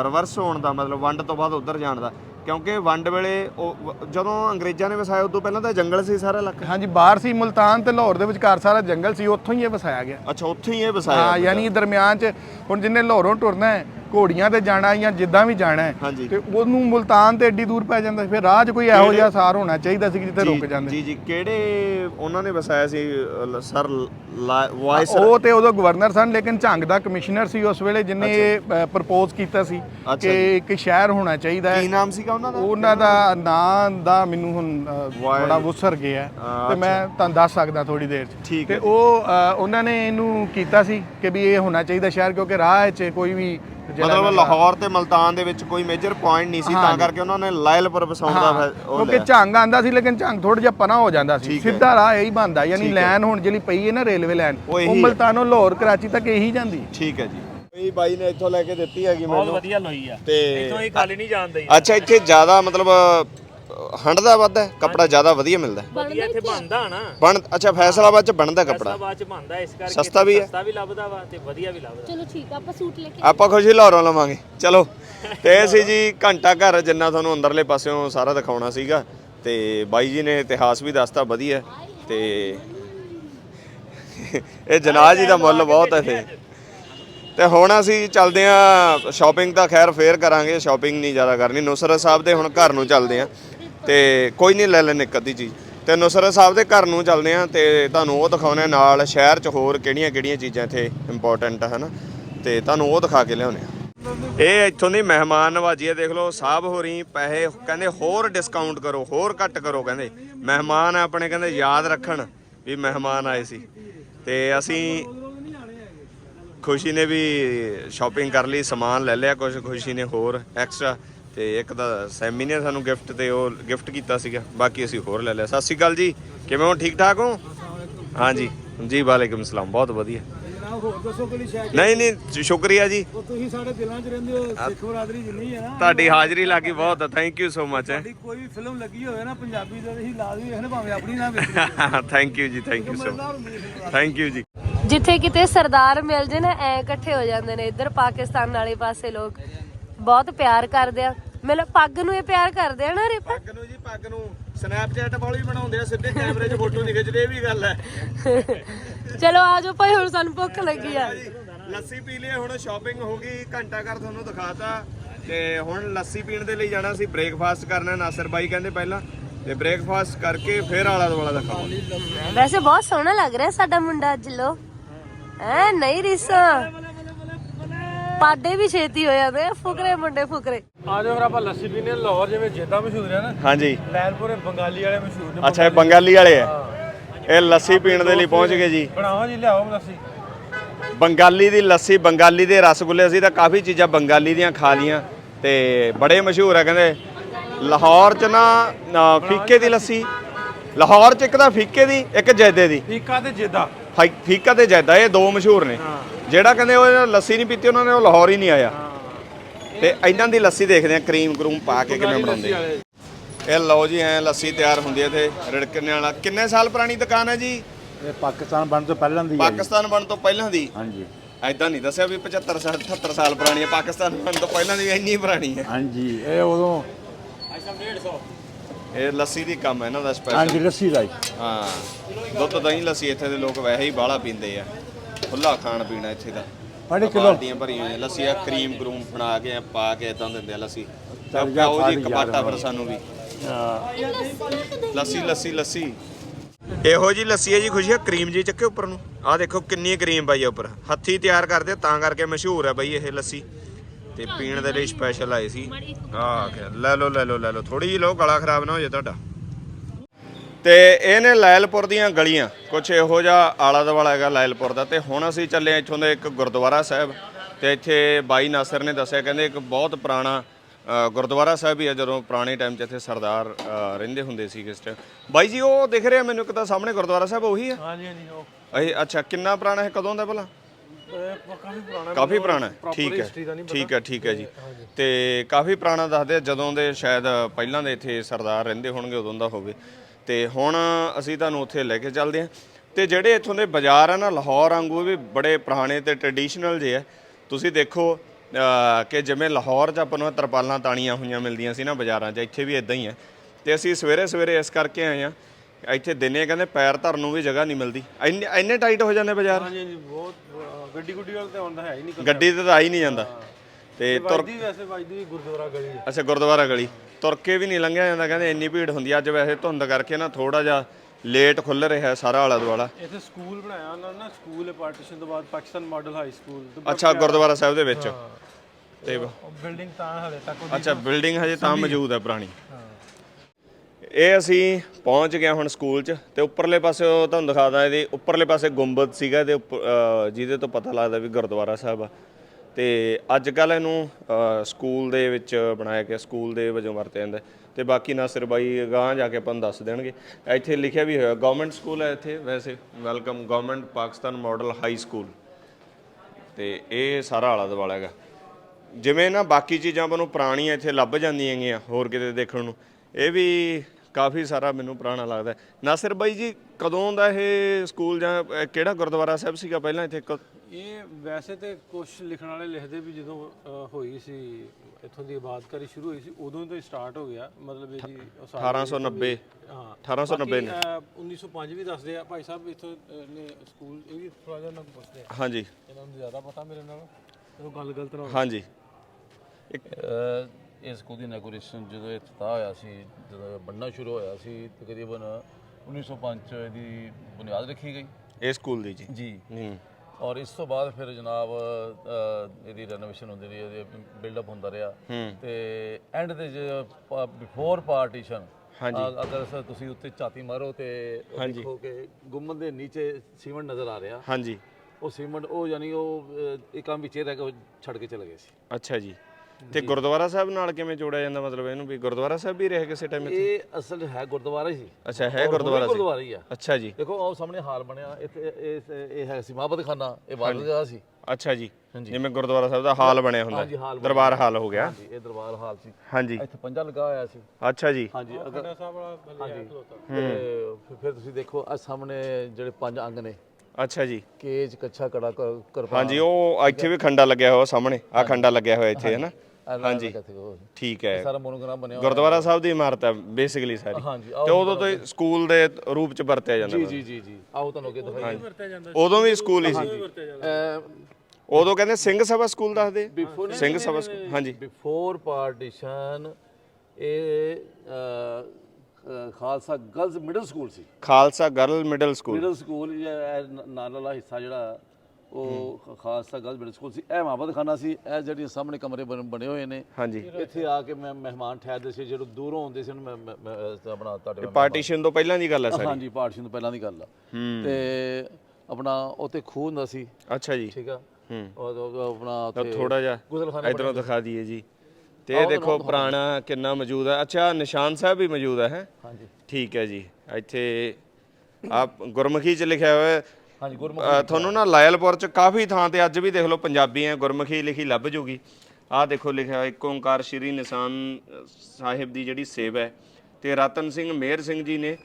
[SPEAKER 2] ਰਿਵਰਸ ਹੋਣ ਦਾ ਮਤਲਬ ਵੰਡ ਤੋਂ ਬਾਅਦ ਉੱਧਰ ਜਾਣ ਦਾ ਕਿਉਂਕਿ ਵੰਡ ਵੇਲੇ ਉਹ ਵ- ਜਦੋਂ ਅੰਗਰੇਜ਼ਾਂ ਨੇ ਵਸਾਇਆ ਉਦੋਂ ਪਹਿਲਾਂ ਤਾਂ ਜੰਗਲ ਸੀ ਸਾਰਾ ਇਲਾਕਾ।
[SPEAKER 4] ਹਾਂਜੀ ਬਾਹਰ ਸੀ ਮੁਲਤਾਨ ਤੇ ਲਾਹੌਰ ਦੇ ਵਿਚਕਾਰ ਸਾਰਾ ਜੰਗਲ ਸੀ ਉੱਥੋਂ ਹੀ ਇਹ ਵਸਾਇਆ ਗਿਆ।
[SPEAKER 2] ਅੱਛਾ ਉੱਥੇ ਹੀ ਇਹ ਵਸਾਇਆ
[SPEAKER 4] ਹਾਂ ਯਾਨੀ ਦਰਮਿਆਨ ਚ ਹੁਣ ਜਿੰਨੇ ਲਾਹੌਰੋਂ ਟੁਰਨਾ ਹੈ ਘੋੜੀਆਂ ਤੇ ਜਾਣਾ ਜਾਂ ਜਿੱਦਾਂ ਵੀ ਜਾਣਾ ਹੈ। ਤੇ ਉਹਨੂੰ ਮੁਲਤਾਨ ਤੇ ਏਡੀ ਦੂਰ ਪੈ ਜਾਂਦਾ। ਫਿਰ ਰਾਹ 'ਚ ਕੋਈ ਇਹੋ ਜਿਹਾ ਸਾਰ ਹੋਣਾ ਚਾਹੀਦਾ ਸੀ ਕਿ ਜਿੱਥੇ ਰੁਕ ਜਾਂਦੇ
[SPEAKER 2] ਜੀ ਜੀ ਕਿਹੜੇ ਉਹਨਾਂ ਨੇ ਵਸਾਇਆ ਸੀ ਸਰ ਵਾਇਸ
[SPEAKER 4] ਉਹ ਤੇ ਉਦੋਂ ਗਵਰਨਰ ਸਨ ਲੇਕਿਨ ਝੰਗ ਦਾ ਕਮਿਸ਼ਨਰ ਸੀ ਉਸ ਵੇਲੇ ਜਿਨੇ ਪ੍ਰਪੋਜ਼ ਕੀਤਾ ਸੀ ਕਿ। ਇੱਕ ਸ਼ਹਿਰ ਹੋਣਾ ਚਾਹੀਦਾ
[SPEAKER 2] ਕੀ
[SPEAKER 4] ਹੈ
[SPEAKER 2] ਨਾਮ ਸੀਗਾ ਉਹਨਾਂ ਦਾ
[SPEAKER 4] ਉਹਨਾਂ ਦਾ ਨਾਂ ਦਾ ਮੈਨੂੰ ਹੁਣ ਥੋੜਾ ਵੁਸਰ ਗਿਆ ਤੇ ਮੈਂ ਤੁਹਾਨੂੰ ਦੱਸ ਸਕਦਾ ਥੋੜੀ ਦੇਰ ਚ ਤੇ। ਉਹ ਉਹਨਾਂ ਨੇ ਇਹਨੂੰ ਕੀਤਾ ਸੀ ਕਿ ਵੀ ਇਹ ਹੋਣਾ ਚਾਹੀਦਾ ਸ਼ਹਿਰ ਕਿਉਂਕਿ ਰਾਹ 'ਚ ਕੋਈ ਵੀ
[SPEAKER 2] ਮਤਲਬ ਲਾਹੌਰ ਤੇ ਮਲਤਾਨ ਦੇ ਵਿੱਚ ਕੋਈ ਮੇਜਰ ਪੁਆਇੰਟ ਨਹੀਂ ਸੀ ਤਾਂ ਕਰਕੇ ਉਹਨਾਂ ਨੇ ਲਾਇਲਪੁਰ ਵਸਾਉਣ ਦਾ ਉਹ
[SPEAKER 4] ਕਿਉਂਕਿ
[SPEAKER 2] ਲਿਆ
[SPEAKER 4] ਝੰਗ ਆਂਦਾ ਸੀ ਲੇਕਿਨ ਝੰਗ ਥੋੜਾ ਜਿਹਾ ਪਰਾਂ ਹੋ ਜਾਂਦਾ ਸੀ। ਸਿੱਧਾ ਰਾਹ ਇਹੀ ਬੰਦਾ ਯਾਨੀ ਲਾਈਨ ਹੁਣ ਜਿਹੜੀ ਪਈ ਹੈ ਨਾ ਰੇਲਵੇ ਲਾਈਨ
[SPEAKER 2] ਉਹ।
[SPEAKER 4] ਮਲਤਾਨੋਂ ਲਾਹੌਰ ਕਰਾਚੀ ਤੱਕ ਇਹੀ ਜਾਂਦੀ।
[SPEAKER 2] ਠੀਕ ਹੈ ਜੀ। ਇਹ ਬਾਈ ਨੇ ਇੱਥੋਂ ਲੈ ਕੇ ਦਿੱਤੀ ਹੈਗੀ
[SPEAKER 5] ਬਹੁਤ
[SPEAKER 2] ਮੈਨੂੰ?
[SPEAKER 5] ਵਧੀਆ ਲੋਈ ਆ।
[SPEAKER 2] ਤੇ
[SPEAKER 5] ਇਥੋਂ ਇਹ ਖਾਲੀ ਨਹੀਂ ਜਾਂਦੇ
[SPEAKER 2] ਅੱਛਾ ਇੱਥੇ ਜ਼ਿਆਦਾ ਮਤਲਬ ਹੰਡਦਾ ਵੱਧਦਾ ਹੈ ਕੱਪੜਾ ਜ਼ਿਆਦਾ ਵਧੀਆ ਮਿਲਦਾ ਹੈ।
[SPEAKER 5] ਵਧੀਆ ਇੱਥੇ ਬਣਦਾ ਨਾ।
[SPEAKER 2] ਬਣ ਅੱਛਾ ਫੈਸਲਾਬਾਦ ਚ ਬਣਦਾ ਕੱਪੜਾ।
[SPEAKER 5] ਸਸਤਾ ਬਾਅਦ ਚ ਬਣਦਾ ਇਸ ਕਰਕੇ
[SPEAKER 2] ਸਸਤਾ ਵੀ ਹੈ?
[SPEAKER 5] ਸਸਤਾ ਵੀ ਲੱਭਦਾ ਵਾ ਤੇ ਵਧੀਆ ਵੀ ਲੱਭਦਾ।
[SPEAKER 3] ਚਲੋ ਠੀਕ ਆ ਆਪਾਂ ਸੂਟ ਲੈ ਕੇ
[SPEAKER 2] ਆਪਾਂ ਖੁਸ਼ੀ ਲਾਹੌਰੋਂ ਲਵਾਂਗੇ। ਚਲੋ ਤੇ ਇਹ ਸੀ ਜੀ ਘੰਟਾ ਘਰ ਜਿੰਨਾ ਤੁਹਾਨੂੰ ਅੰਦਰਲੇ ਪਾਸਿਓਂ ਸਾਰਾ ਦਿਖਾਉਣਾ ਸੀਗਾ ਤੇ ਬਾਈ ਜੀ ਨੇ ਇਤਿਹਾਸ ਵੀ ਦੱਸਤਾ ਵਧੀਆ ਤੇ ਇਹ ਜਨਾਜ ਜੀ ਦਾ ਮੁੱਲ ਬਹੁਤ ਹੈ ਇੱਥੇ ਤੇ। ਹੁਣ ਅਸੀਂ ਚੱਲਦੇ ਆਂ ਸ਼ਾਪਿੰਗ ਤਾਂ ਖੈਰ ਫੇਰ ਕਰਾਂਗੇ ਸ਼ਾਪਿੰਗ ਨਹੀਂ ਜ਼ਿਆਦਾ ਕਰਨੀ। ਨੁਸਰਤ ਸਾਹਿਬ ਦੇ ਹੁਣ ਘਰ ਨੂੰ ਚੱਲਦੇ ਆਂ ਤੇ ਕੋਈ ਨਹੀਂ ਲੈ ਲੈਣੇ ਇੱਕ ਅੱਧੀ ਚੀਜ਼। ਤੇ ਨੁਸਰਤ ਸਾਹਿਬ ਦੇ ਘਰ ਨੂੰ ਚੱਲਦੇ ਆਂ ਤੇ ਤੁਹਾਨੂੰ ਉਹ ਦਿਖਾਉਣੇ ਨਾਲ ਸ਼ਹਿਰ 'ਚ ਹੋਰ ਕਿਹੜੀਆਂ-ਕਿਹੜੀਆਂ ਚੀਜ਼ਾਂ ਇੱਥੇ ਇੰਪੋਰਟੈਂਟ ਹਨ? ਤੇ ਤੁਹਾਨੂੰ ਉਹ ਦਿਖਾ ਕੇ ਲਿਆਉਣੇ ਆ ਇਹ ਇੱਥੋਂ ਦੀ ਮਹਿਮਾਨ ਨਵਾਜੀ ਹੈ ਦੇਖ ਲਓ ਸਾਹਿਬ ਹੋਰੀ ਪੈਸੇ ਕਹਿੰਦੇ ਹੋਰ ਡਿਸਕਾਊਂਟ ਕਰੋ, ਹੋਰ ਘੱਟ ਕਰੋ ਕਹਿੰਦੇ। ਮਹਿਮਾਨ ਆਪਣੇ, ਕਹਿੰਦੇ ਯਾਦ ਰੱਖਣ ਵੀ ਮਹਿਮਾਨ ਆਏ ਸੀ। ਤੇ ਅਸੀਂ ਖੁਸ਼ੀ ਨੇ ਵੀ ਸ਼ਾਪਿੰਗ ਕਰ ਲਈ, ਸਮਾਨ ਲੈ ਲਿਆ ਕੁਝ ਖੁਸ਼ੀ ਨੇ ਹੋਰ ਐਕਸਟਰਾ ਤੇ ਇੱਕ ਤਾਂ ਸੈਮੀ ਨੇ ਸਾਨੂੰ ਗਿਫਟ ਤੇ ਉਹ ਗਿਫਟ ਕੀਤਾ ਸੀਗਾ। ਬਾਕੀ ਅਸੀਂ ਹੋਰ ਲੈ ਲਿਆ। ਸਤਿ ਸ਼੍ਰੀ ਅਕਾਲ ਜੀ। ਕਿਵੇਂ ਹੋ? ਠੀਕ ਠਾਕ ਹੋ? ਹਾਂਜੀ ਜੀ। ਵਾਲੇਕੁਮ ਸਲਾਮ। ਬਹੁਤ ਵਧੀਆ। ਨਹੀਂ ਨਹੀਂ ਸ਼ੁਕਰੀਆ ਜੀ।
[SPEAKER 6] ਤੁਸੀਂ ਸਾਡੇ ਦਿਲਾਂ 'ਚ ਰਹਿੰਦੇ ਹੋ। ਸਿੱਖ ਬਰਾਦਰੀ ਜਿੰਨੀ ਹੈ ਨਾ।
[SPEAKER 2] ਤੁਹਾਡੀ ਹਾਜ਼ਰੀ ਲੱਗੀ ਬਹੁਤ। ਥੈਂਕ ਯੂ ਸੋ ਮਚ
[SPEAKER 6] ਸਾਡੀ ਕੋਈ ਵੀ ਫਿਲਮ ਲੱਗੀ ਹੋਵੇ ਨਾ ਪੰਜਾਬੀ ਦਾ ਅਸੀਂ ਲਾਜ਼ਮੀ ਵੇਖਣੇ ਭਾਵੇਂ ਆਪਣੀ ਨਾ ਵੇਖੀਏ
[SPEAKER 2] ਥੈਂਕ ਯੂ ਜੀ thank you so thank you ਜੀ।
[SPEAKER 3] ਜਿੱਥੇ ਕਿਤੇ ਸਰਦਾਰ ਮਿਲ ਜੇ ਨਾ ਐ ਇਕੱਠੇ ਹੋ ਜਾਂਦੇ ਨੇ। ਇੱਧਰ ਪਾਕਿਸਤਾਨ ਵਾਲੇ ਪਾਸੇ ਲੋਕ ਬਹੁਤ ਪਿਆਰ ਕਰਦੇ ਆ। ਮਤਲਬ ਪੱਗ ਨੂੰ ਇਹ ਪਿਆਰ ਕਰਦੇ ਆ ਨਾ ਰਿਪਾ
[SPEAKER 2] ਪੱਗ ਨੂੰ ਜੀ ਪੱਗ ਨੂੰ। ਸਨੈਪਚੈਟ ਵਾਲੀ ਬਣਾਉਂਦੇ ਆ ਸਿੱਧੇ ਕੈਮਰੇ 'ਚ ਫੋਟੋ ਨਹੀਂ ਖਿੱਚਦੇ ਇਹ ਵੀ ਗੱਲ ਹੈ।
[SPEAKER 3] ਚਲੋ ਆਜੋ ਭਾਈ ਹੁਣ ਸਾਨੂੰ ਭੁੱਖ ਲੱਗੀ ਆ।
[SPEAKER 2] ਲੱਸੀ ਪੀ ਲਈ ਹੁਣ ਸ਼ਾਪਿੰਗ ਹੋ ਗਈ ਘੰਟਾ ਘਰ ਤੁਹਾਨੂੰ ਦਿਖਾਤਾ। ਤੇ ਹੁਣ ਲੱਸੀ ਪੀਣ ਦੇ ਲਈ ਜਾਣਾ ਸੀ ਬ੍ਰੇਕਫਾਸਟ ਕਰਨਾ ਨਾਸਰ ਬਾਈ ਕਹਿੰਦੇ ਪਹਿਲਾਂ। ਤੇ ਬ੍ਰੇਕਫਾਸਟ ਕਰਕੇ ਫਿਰ ਆਲਾ ਦੁਆਲਾ ਦਿਖਾਵਾਂਗੇ।
[SPEAKER 3] ਵੈਸੇ ਬਹੁਤ ਸੋਹਣਾ ਲੱਗ ਰਿਹਾ ਸਾਡਾ ਮੁੰਡਾ ਅੱਜ ਲੋ ਐ ਨਹੀਂ ਰਿਸਾ। ਪਾਡੇ ਵੀ ਛੇਤੀ ਹੋ ਜਾਂਦੇ ਆ, ਫੁਕਰੇ ਮੁੰਡੇ ਫੁਕਰੇ।
[SPEAKER 1] ਆ ਜਾਓ ਫਿਰ ਆਪਾਂ ਲੱਸੀ ਪੀਣੇ ਲਾਹੌਰ ਜਿਵੇਂ ਜੇਦਾ ਮਸ਼ਹੂਰ ਹੈ ਨਾ।
[SPEAKER 2] ਹਾਂਜੀ।
[SPEAKER 1] ਲੈਨਪੁਰੇ ਬੰਗਾਲੀ ਵਾਲੇ ਮਸ਼ਹੂਰ ਨੇ
[SPEAKER 2] ਅੱਛਾ ਇਹ ਬੰਗਾਲੀ ਵਾਲੇ ਆ। ਇਹ ਲੱਸੀ ਪੀਣ ਦੇ ਲਈ ਪਹੁੰਚ ਗਏ ਜੀ।
[SPEAKER 1] ਬਣਾਓ ਜੀ ਲਿਆਓ ਲੱਸੀ।
[SPEAKER 2] ਬੰਗਾਲੀ ਦੀ ਲੱਸੀ ਬੰਗਾਲੀ ਦੇ ਰਸਗੁੱਲੇ ਅਸੀਂ ਤਾਂ ਕਾਫੀ ਚੀਜ਼ਾਂ ਬੰਗਾਲੀ ਦੀਆਂ ਖਾ ਲੀਆਂ ਤੇ ਬੜੇ ਮਸ਼ਹੂਰ ਆ ਕਹਿੰਦੇ ਲਾਹੌਰ ਚ ਨਾ ਫੀਕੇ ਦੀ ਲੱਸੀ। ਲਾਹੌਰ ਚ ਇੱਕ ਤਾਂ ਫੀਕੇ ਦੀ ਇੱਕ ਜੈਦੇ ਦੀ।
[SPEAKER 1] ਫੀਕਾ ਤੇ ਜੇਦਾ।
[SPEAKER 2] ਫੀਕਾ ਤੇ ਜੈਦਾ ਇਹ ਦੋ ਮਸ਼ਹੂਰ ਨੇ। ਜਿਹੜਾ ਕਹਿੰਦੇ ਉਹ ਲੱਸੀ ਨਹੀਂ ਪੀਤੀ ਉਹਨਾਂ ਨੇ ਉਹ ਲਾਹੌਰ ਹੀ ਨਹੀਂ ਆਇਆ। ਤੇ ਇਹਨਾਂ ਦੀ ਲੱਸੀ ਦੇਖਦੇ ਆ ਕਰੀਮ ਕਰੂਮ ਪਾ ਕੇ ਕਿਵੇਂ ਬਣਾਉਂਦੇ ਆ। ਇਹ ਲਓ ਜੀ ਐ ਲੱਸੀ ਤਿਆਰ ਹੁੰਦੀ ਹੈ ਇੱਥੇ ਰਿੜਕਣੇ ਵਾਲਾ। ਕਿੰਨੇ ਸਾਲ ਪੁਰਾਣੀ ਦੁਕਾਨ ਹੈ ਜੀ?
[SPEAKER 7] ਇਹ ਪਾਕਿਸਤਾਨ ਬਣਨ ਤੋਂ ਪਹਿਲਾਂ ਦੀ ਹੈ ਜੀ।
[SPEAKER 2] ਪਾਕਿਸਤਾਨ ਬਣ ਤੋਂ ਪਹਿਲਾਂ ਦੀ?
[SPEAKER 7] ਹਾਂਜੀ।
[SPEAKER 2] ਐਦਾਂ ਨਹੀਂ ਦੱਸਿਆ ਵੀ 75 ਸਾਲ 78 ਸਾਲ ਪੁਰਾਣੀ ਹੈ। ਪਾਕਿਸਤਾਨ ਬਣ ਤੋਂ ਪਹਿਲਾਂ ਦੀ ਇੰਨੀ ਪੁਰਾਣੀ ਹੈ।
[SPEAKER 7] ਹਾਂਜੀ ਇਹ ਉਦੋਂ
[SPEAKER 2] ਇਹ ਲੱਸੀ ਦੀ ਕੰਮ ਹੈ ਇਹਨਾਂ ਦਾ ਸਪੈਸ਼ਲ
[SPEAKER 7] ਹਾਂਜੀ ਲੱਸੀ ਦਾ ਜੀ।
[SPEAKER 2] ਹਾਂ। ਦੁੱਧ ਦਹੀਂ ਲੱਸੀ ਇੱਥੇ ਦੇ ਲੋਕ ਵੈਸੇ ਹੀ ਬਾਹਲਾ ਪੀਂਦੇ ਆ। ਖੁੱਲਾ ਖਾਣ ਪੀਣਾ ਇੱਥੇ ਦਾ।
[SPEAKER 7] ਸਾਢੇ ਕਿਲੋ।
[SPEAKER 2] ਬਾਲਟੀਆਂ ਭਰੀਆਂ ਹੋਈਆਂ ਲੱਸੀ ਆ ਕਰੀਮ ਕਰੂਮ ਬਣਾ ਕੇ ਆ, ਪਾ ਕੇ ਇਦਾਂ ਦਿੰਦੇ ਆ ਲੱਸੀ।
[SPEAKER 7] ਚੱਲ ਜਾ
[SPEAKER 2] ਉਹ ਜੀ ਕਪਾਟਾ। ਫਿਰ ਸਾਨੂੰ ਵੀ। ਲੱਸੀ ਲੱਸੀ ਲੱਸੀ। ਇਹੋ ਜੀ ਲੱਸੀ ਹੈ ਜੀ ਖੁਸ਼ੀ ਆ ਕਰੀਮ ਜੀ ਚੱਕੇ ਉੱਪਰ ਨੂੰ। ਆਹ ਦੇਖੋ ਕਿੰਨੀ ਕਰੀਮ ਪਾਈ ਆ ਉੱਪਰ। ਹੱਥੀ ਤਿਆਰ ਕਰਦੇ ਆ, ਤਾਂ ਕਰਕੇ ਮਸ਼ਹੂਰ ਹੈ ਬਈ ਇਹ ਲੱਸੀ। ਤੇ ਪੀਣ ਦੇ ਲਈ ਸਪੈਸ਼ਲ ਆਏ ਸੀ। ਆਹ ਲੈ ਲਓ ਲੈ ਲਓ ਲੈ ਲਓ। ਥੋੜੀ ਜਿਹੀ ਲਓ ਗਲਾ ਖਰਾਬ ਨਾ ਹੋ ਜਾਏ ਤੁਹਾਡਾ। ਤੇ ਇਹ ਨੇ ਲਾਇਲਪੁਰ ਦੀਆਂ ਗਲੀਆਂ ਕੁਛ ਇਹੋ ਜਿਹਾ ਆਲਾ ਦੁਆਲਾ ਹੈਗਾ ਲਾਇਲਪੁਰ ਦਾ। ਤੇ ਹੁਣ ਅਸੀਂ ਚੱਲੇ ਇੱਥੋਂ ਦੇ ਇੱਕ ਗੁਰਦੁਆਰਾ ਸਾਹਿਬ ਤੇ ਇੱਥੇ ਬਾਈ ਨਾਸਰ ਨੇ ਦੱਸਿਆ ਕਹਿੰਦੇ ਇੱਕ ਬਹੁਤ ਪੁਰਾਣਾ ਅ, ਗੁਰਦੁਆਰਾ ਸਾਹਿਬ ਹੀ ਹੈ ਜਦੋਂ ਪੁਰਾਣੇ ਟਾਈਮ 'ਚ ਇੱਥੇ ਸਰਦਾਰ ਅ, ਰਹਿੰਦੇ ਹੁੰਦੇ ਸੀ ਕਿਸ ਟਾਈਮ ਬਾਈ ਜੀ ਉਹ ਦਿਖ ਰਿਹਾ ਮੈਨੂੰ ਇੱਕ ਤਾਂ ਸਾਹਮਣੇ ਗੁਰਦੁਆਰਾ ਸਾਹਿਬ ਉਹੀ ਹੈ
[SPEAKER 1] ਹਾਂਜੀ ਹਾਂਜੀ ਉਹ।
[SPEAKER 2] ਇਹ ਅੱਛਾ ਕਿੰਨਾ ਪੁਰਾਣਾ ਹੈ ਕਦੋਂ ਦਾ ਭਲਾ?
[SPEAKER 1] ਇਹ ਕਾਫੀ ਪੁਰਾਣਾ
[SPEAKER 2] ਕਾਫੀ ਪੁਰਾਣਾ ਹੈ। ਠੀਕ ਹੈ। ਠੀਕ ਹੈ ਠੀਕ ਹੈ ਜੀ। ਤੇ ਕਾਫੀ ਪੁਰਾਣਾ ਦੱਸਦੇ ਆ, ਜਦੋਂ ਦੇ ਸ਼ਾਇਦ ਪਹਿਲਾਂ ਦੇ ਇੱਥੇ ਸਰਦਾਰ ਰਹਿੰਦੇ ਹੋਣਗੇ ਉਦੋਂ ਦਾ ਹੋਵੇ। ਤੇ ਹੁਣ ਅਸੀਂ ਤੁਹਾਨੂੰ ਉੱਥੇ ਲੈ ਕੇ ਚੱਲਦੇ ਹਾਂ। ਤੇ ਜਿਹੜੇ ਇੱਥੋਂ ਦੇ ਬਾਜ਼ਾਰ ਆ ਨਾ ਲਾਹੌਰ ਵਾਂਗੂ ਵੀ ਬੜੇ ਪੁਰਾਣੇ ਤੇ ਟ੍ਰੈਡੀਸ਼ਨਲ ਜੇ ਆ। ਤੁਸੀਂ ਦੇਖੋ ਕਿ ਜਿਵੇਂ ਲਾਹੌਰ 'ਚ ਆਪਾਂ ਨੂੰ ਤਰਪਾਲਾਂ ਤਾਣੀਆਂ ਹੋਈਆਂ ਮਿਲਦੀਆਂ ਸੀ ਨਾ ਬਾਜ਼ਾਰਾਂ 'ਚ ਇੱਥੇ ਵੀ ਇਦਾਂ ਹੀ ਹੈ ਤੇ ਅਸੀਂ ਸਵੇਰੇ ਸਵੇਰੇ ਇਸ ਕਰਕੇ ਆਏ ਆ ਇੱਥੇ ਦਿਨੇ ਕਹਿੰਦੇ ਪੈਰ ਧਰਨ ਨੂੰ ਵੀ ਜਗ੍ਹਾ ਨਹੀਂ ਮਿਲਦੀ। ਇੰਨੇ ਇੰਨੇ ਟਾਈਟ ਹੋ ਜਾਂਦੇ ਬਾਜ਼ਾਰ।
[SPEAKER 1] ਹਾਂਜੀ ਹਾਂਜੀ ਬਹੁਤ ਗੱਡੀ ਗੁੱਡੀ ਵਾਲ ਤੇ ਆਉਂਦਾ ਹੈ ਹੀ ਨਹੀਂ
[SPEAKER 2] ਗੱਡੀ ਤੇ ਤਾਂ ਆ ਹੀ ਨਹੀਂ ਜਾਂਦਾ। ਤੇ ਤੁਰ
[SPEAKER 1] ਵਜਦੀ ਵੈਸੇ ਵਜਦੀ ਗੁਰਦੁਆਰਾ ਗਲੀ ਹੈ
[SPEAKER 2] ਅੱਛਾ ਗੁਰਦੁਆਰਾ ਗਲੀ। ਤੁਰ ਕੇ ਵੀ ਨਹੀਂ ਲੰਘਿਆ ਜਾਂਦਾ ਕਹਿੰਦੇ ਇੰਨੀ ਭੀੜ ਹੁੰਦੀ ਆ। ਅੱਜ ਵੈਸੇ ਧੁੰਦ ਕਰਕੇ ਨਾ ਥੋੜਾ ਜਿਹਾ ਲੇਟ ਖੁੱਲ ਰਿਹਾ ਸਾਰਾ ਆਲਾ ਦੁਆਲਾ
[SPEAKER 1] ਇੱਥੇ ਸਕੂਲ ਬਣਾਇਆ ਉਹਨਾਂ ਨੇ ਨਾ ਸਕੂਲ ਪਾਰਟੀਸ਼ਨ ਤੋਂ ਬਾਅਦ ਪਾਕਿਸਤਾਨ ਮਾਡਲ ਹਾਈ ਸਕੂਲ
[SPEAKER 2] ਅੱਛਾ ਗੁਰਦੁਆਰਾ ਸਾਹਿਬ ਦੇ ਵਿੱਚ। ਤੇ
[SPEAKER 1] ਬਿਲਡਿੰਗ ਤਾਂ ਹਲੇ ਤੱਕ ਉਹਦੀ
[SPEAKER 2] ਅੱਛਾ ਬਿਲਡਿੰਗ ਹਜੇ ਤਾਂ ਮੌਜੂਦ ਹੈ ਪੁਰਾਣੀ। ਇਹ ਅਸੀਂ ਪਹੁੰਚ ਗਏ ਹੁਣ ਸਕੂਲ 'ਚ ਤੇ ਉੱਪਰਲੇ ਪਾਸੇ ਉਹ ਤੁਹਾਨੂੰ ਦਿਖਾਦਾ ਇਹਦੇ ਉੱਪਰਲੇ ਪਾਸੇ ਗੁੰਬਦ ਸੀਗਾ ਤੇ ਅਹ ਜਿਹਦੇ ਤੋਂ ਪਤਾ ਲੱਗਦਾ ਵੀ ਗੁਰਦੁਆਰਾ ਸਾਹਿਬ ਆ। ਤੇ ਅੱਜ ਕੱਲ ਇਹਨੂੰ ਸਕੂਲ ਦੇ ਵਿੱਚ ਬਣਾਇਆ ਗਿਆ, ਸਕੂਲ ਦੇ ਵਜੋਂ ਵਰਤਿਆ ਜਾਂਦਾ ਹੈ। ਤੇ ਬਾਕੀ ਨਾਸਿਰ ਬਾਈ ਗਾਂ ਜਾ ਕੇ ਆਪਾਂ ਨੂੰ ਦੱਸ ਦੇਣਗੇ। ਇੱਥੇ ਲਿਖਿਆ ਵੀ ਹੋਇਆ ਗਵਰਨਮੈਂਟ ਸਕੂਲ ਹੈ ਇੱਥੇ, ਵੈਸੇ welcome government Pakistan model high school ਤੇ ਇਹ ਸਾਰਾ ਆਲਾ ਦੁਆਲਾ ਹੈਗਾ। ਜਿਵੇਂ ਨਾ ਬਾਕੀ ਚੀਜ਼ਾਂ ਆਪਾਂ ਨੂੰ ਪੁਰਾਣੀਆਂ ਇੱਥੇ ਲੱਭ ਜਾਂਦੀਆਂ ਹੈਗੀਆਂ, ਹੋਰ ਕਿਤੇ ਦੇਖਣ ਨੂੰ। ਇਹ ਵੀ ਕਾਫੀ ਸਾਰਾ ਮੈਨੂੰ ਪੁਰਾਣਾ ਲੱਗਦਾ ਹੈ। ਨਾਸਿਰ ਬਾਈ ਜੀ, ਕਦੋਂ ਦਾ ਇਹ ਸਕੂਲ ਜਾਂ ਕਿਹੜਾ ਗੁਰਦੁਆਰਾ ਸਾਹਿਬ ਸੀਗਾ ਪਹਿਲਾਂ ਇੱਥੇ? ਕ-
[SPEAKER 1] ਇਹ ਵੈਸੇ ਤੇ ਕੁਝ ਲਿਖਣ ਵਾਲੇ ਲਿਖਦੇ ਵੀ ਜਦੋਂ ਅ, ਹੋਈ ਸੀ ਇੱਥੋਂ ਦੀ ਆਬਾਦਕਾਰੀ ਸ਼ੁਰੂ ਹੋਈ ਸੀ ਉਦੋਂ ਤੋਂ ਹੀ ਸਟਾਰਟ ਹੋ ਗਿਆ ਮਤਲਬ ਇਹ ਜੀ ਉਹ ਸਾਲ
[SPEAKER 2] 1890
[SPEAKER 1] ਹਾਂ।
[SPEAKER 2] 1890 ਨੇ।
[SPEAKER 1] ਬਾਕੀ, ਅ, 1905 ਵੀ ਦੱਸਦੇ ਆ ਭਾਈ ਸਾਹਿਬ ਇੱਥੋਂ ਨੇ ਸਕੂਲ ਇਹ ਵੀ ਥੋੜਾ ਜਿਹਾ ਨੂੰ ਪੁੱਛਦੇ ਆ।
[SPEAKER 2] ਹਾਂਜੀ।
[SPEAKER 1] ਇਹਨਾਂ ਨੂੰ ਜ਼ਿਆਦਾ ਪਤਾ ਮੇਰੇ ਨਾਲ ਚਲੋ ਗੱਲ ਗਲਤ ਨਾ ਹੋਵੇ।
[SPEAKER 2] ਹਾਂਜੀ।
[SPEAKER 8] ਅਹ ਇਸ ਸਕੂਲ ਦੀ ਇਨੋਗ੍ਰੇਸ਼ਨ ਜਦੋਂ ਇਫਤਤਾਹ ਹੋਇਆ ਸੀ ਜਦੋਂ ਬਣਨਾ ਸ਼ੁਰੂ ਹੋਇਆ ਸੀ ਤਕਰੀਬਨ 1905 ਚ ਇਹਦੀ ਬੁਨਿਆਦ ਰੱਖੀ ਗਈ।
[SPEAKER 2] ਇਹ ਸਕੂਲ ਦੀ ਜੀ।
[SPEAKER 8] ਜੀ।
[SPEAKER 2] ਹੂੰ।
[SPEAKER 8] ਔਰ ਇਸ ਤੋਂ ਬਾਅਦ ਫਿਰ ਜਨਾਬ ਇਹਦੀ ਰੈਨੋਵੇਸ਼ਨ ਹੁੰਦੀ ਰਹੀ ਇਹਦੇ ਬਿਲਡ ਅਪ ਹੁੰਦਾ ਰਿਹਾ। ਤੇ ਐਂਡ ਤੇ ਬਿਫੋਰ ਪਾਰਟੀਸ਼ਨ
[SPEAKER 2] ਹਾਂਜੀ।
[SPEAKER 8] ਅਗਰ ਸ- ਤੁਸੀਂ ਉੱਤੇ ਝਾਤੀ ਮਾਰੋ ਤੇ ਉਹ। ਦੇਖੋ ਕਿ ਗੁੰਮਦ ਦੇ ਨੀਚੇ ਸੀਮੈਂਟ ਨਜ਼ਰ ਆ ਰਿਹਾ।
[SPEAKER 2] ਹਾਂਜੀ।
[SPEAKER 8] ਉਹ ਸੀਮੈਂਟ ਉਹ ਯਾਨੀ ਉਹ ਅਹ, ਇਹ ਕੰਮ ਵਿੱਚ ਰਹਿ ਕੇ ਉਹ ਛੱਡ ਕੇ ਚਲੇ ਗਏ ਸੀ।
[SPEAKER 2] ਅੱਛਾ ਜੀ। ਤੇ ਗੁਰਦੁਆਰਾ ਸਾਹਿਬ ਨਾਲ ਕਿਵੇਂ ਜੋੜਿਆ ਜਾਂਦਾ ਮਤਲਬ ਇਹਨੂੰ ਵੀ ਗੁਰਦੁਆਰਾ ਸਾਹਿਬ ਵੀ ਰਹੇ ਕਿਸੇ ਟਾਈਮ ਇੱਥੇ?
[SPEAKER 8] ਇਹ ਅਸਲ ਹੈ ਗੁਰਦੁਆਰਾ ਹੀ। ਸੀ
[SPEAKER 2] ਅੱਛਾ ਹੈ ਗੁਰਦੁਆਰਾ ਸੀ
[SPEAKER 8] ਗੁਰਦੁਆਰਾ ਹੀ ਆ।
[SPEAKER 2] ਅੱਛਾ ਜੀ।
[SPEAKER 8] ਦੇਖੋ ਉਹ ਸਾਹਮਣੇ ਹਾਲ ਬਣਿਆ। ਇੱਥੇ ਇਹ ਇਹ ਹੈ ਸੀ ਮਾਬਦ ਖਾਨਾ ਇਹ ਬਾਦਲ ਜਗ੍ਹਾ ਸੀ।
[SPEAKER 2] ਅੱਛਾ ਜੀ। ਜਿਵੇਂ ਗੁਰਦੁਆਰਾ ਸਾਹਿਬ ਦਾ ਹਾਲ ਬਣਿਆ ਹੁੰਦਾ। ਦਰਬਾਰ ਹਾਲ ਹੋ ਗਿਆ।
[SPEAKER 8] ਹਾਂਜੀ ਇਹ ਦਰਬਾਰ ਹਾਲ ਸੀ।
[SPEAKER 2] ਹਾਂਜੀ।
[SPEAKER 8] ਇੱਥੇ ਪੰਜਾ ਲਗਾ ਹੋਇਆ ਸੀ।
[SPEAKER 2] ਅੱਛਾ ਜੀ।
[SPEAKER 8] ਹਾਂਜੀ ਅਗਰ
[SPEAKER 1] ਸਾਹਿਬ ਵਾਲਾ ਥੱਲੇ
[SPEAKER 8] ਹਾਂਜੀ। ਤੇ ਫਿਰ- ਤੁਸੀਂ ਦੇਖੋ ਆ ਸਾਹਮਣੇ ਜਿਹੜੇ ਪੰਜ ਅੰਗ ਨੇ।
[SPEAKER 2] ਅੱਛਾ ਜੀ।
[SPEAKER 8] ਕੇਜ ਕੱਛਾ ਕੜਾ ਕਿਰਪਾਨ
[SPEAKER 2] ਹਾਂਜੀ ਉਹ ਇੱਥੇ ਵੀ ਖੰਡਾ ਲੱਗਿਆ ਹੋਇਆ ਸਾਹਮਣੇ। ਆ ਖੰਡਾ ਲੱਗਿਆ ਹੋਇਆ ਇੱਥੇ ਹੈ ਨਾ?
[SPEAKER 8] ਹਾਂਜੀ।
[SPEAKER 2] ਠੀਕ ਹੈ।
[SPEAKER 8] ਸਾਰਾ ਮੋਨੋਗ੍ਰਾਮ ਬਣਿਆ
[SPEAKER 2] ਗੁਰਦੁਆਰਾ ਸਾਹਿਬ ਦੀ ਇਮਾਰਤ ਹੈ ਬੇਸਿਕਲੀ ਸਾਰੀ।
[SPEAKER 8] ਹਾਂਜੀ
[SPEAKER 2] ਤੇ ਉਦੋਂ ਤੋਂ ਹੀ ਸਕੂਲ ਦੇ ਰੂਪ ਚ ਵਰਤਿਆ ਜਾਂਦਾ
[SPEAKER 8] ਜੀ ਜੀ ਜੀ ਜੀ। ਆਓ ਤੁਹਾਨੂੰ ਅੱਗੇ ਦਿਖਾਈਏ
[SPEAKER 2] ਉਦੋਂ ਵੀ ਸਕੂਲ ਹੀ ਸੀ। ਉਦੋਂ ਕਹਿੰਦੇ ਸਿੰਘ ਸਭਾ ਸਕੂਲ ਦੱਸਦੇ। ਸਿੰਘ ਸਭਾ ਸਕੂਲ ਹਾਂਜੀ।
[SPEAKER 8] ਬਿਫੋਰ ਪਾਰਟੀਸ਼ਨ ਇਹ ਖਾਲਸਾ ਗਰਲਜ਼ ਮਿਡਲ ਸਕੂਲ ਸੀ।
[SPEAKER 2] Khalsa girl
[SPEAKER 8] middle school middle school ਨਾਲ ਹਿੱਸਾ ਜਿਹੜਾ ਉਹ ਖ- ਖਾਲਸਾ ਗਰਲਜ਼ ਮਿਡਲ ਸਕੂਲ ਸੀ। ਇਹ ਮਾਬਦ ਖਾਨਾ ਸੀ ਇਹ ਜਿਹੜੀਆਂ ਸਾਹਮਣੇ ਕਮਰੇ ਬਣ- ਬਣੇ ਹੋਏ ਨੇ।
[SPEAKER 2] ਹਾਂਜੀ।
[SPEAKER 8] ਇੱਥੇ ਆ ਕੇ ਮੈਂ ਮਹਿਮਾਨ ਠਹਿਰਦੇ ਸੀ ਜਦੋਂ ਦੂਰੋਂ ਆਉਂਦੇ ਸੀ ਉਹਨੂੰ ਮੈਂ ਮੈਂ- ਮੈਂ, ਅਹ, ਆਪਣਾ ਤੁਹਾਡੇ
[SPEAKER 2] ਪਾਰਟੀਸ਼ਨ ਤੋਂ ਪਹਿਲਾਂ ਦੀ ਗੱਲ ਹੈ ਸਾਰੀ।
[SPEAKER 8] ਹਾਂਜੀ ਪਾਰਟੀਸ਼ਨ ਤੋਂ ਪਹਿਲਾਂ ਦੀ ਗੱਲ ਆ। ਤੇ ਆਪਣਾ ਉੱਥੇ ਖੂਹ ਹੁੰਦਾ ਸੀ।
[SPEAKER 2] ਅੱਛਾ ਜੀ।
[SPEAKER 8] ਠੀਕ ਆ?
[SPEAKER 2] ਹੂੰ।
[SPEAKER 8] ਉਹ ਆਪਣਾ ਉੱਥੇ
[SPEAKER 2] ਥੋੜਾ ਜਿਹਾ
[SPEAKER 8] ਗੁਸਲਖਾਨਾ
[SPEAKER 2] ਇਧਰੋਂ ਦਿਖਾ ਦਈਏ ਜੀ। ਤੇ ਇਹ ਦੇਖੋ ਪੁਰਾਣਾ ਕਿੰਨਾ ਮੌਜੂਦ ਹੈ ਅੱਛਾ ਨਿਸ਼ਾਨ ਸਾਹਿਬ ਵੀ ਮੌਜੂਦ ਹੈ ਹੈਂ?
[SPEAKER 8] ਹਾਂਜੀ।
[SPEAKER 2] ਠੀਕ ਹੈ ਜੀ। ਇੱਥੇ ਆਪ ਗੁਰਮੁਖੀ ਚ ਲਿਖਿਆ ਹੋਇਆ ਹੈ
[SPEAKER 8] ਹਾਂਜੀ ਗੁਰਮੁਖ
[SPEAKER 2] ਤੁਹਾਨੂੰ ਨਾ ਲਾਇਲਪੁਰ ਚ ਕਾਫੀ ਥਾਂ ਤੇ ਅੱਜ ਵੀ ਦੇਖ ਲਓ ਪੰਜਾਬੀ ਹੈ ਗੁਰਮੁਖੀ ਲਿਖੀ ਲੱਭ ਜੂਗੀ। ਆਹ ਦੇਖੋ ਲਿਖਿਆ ਇੱਕ ਓੰਕਾਰ ਸ਼੍ਰੀ ਨਿਸ਼ਾਨ ਸਾਹਿਬ ਦੀ ਜਿਹੜੀ ਸੇਵ ਹੈ ਤੇ ਰਤਨ ਸਿੰਘ ਮੇਹਰ ਸਿੰਘ ਜੀ ਨੇ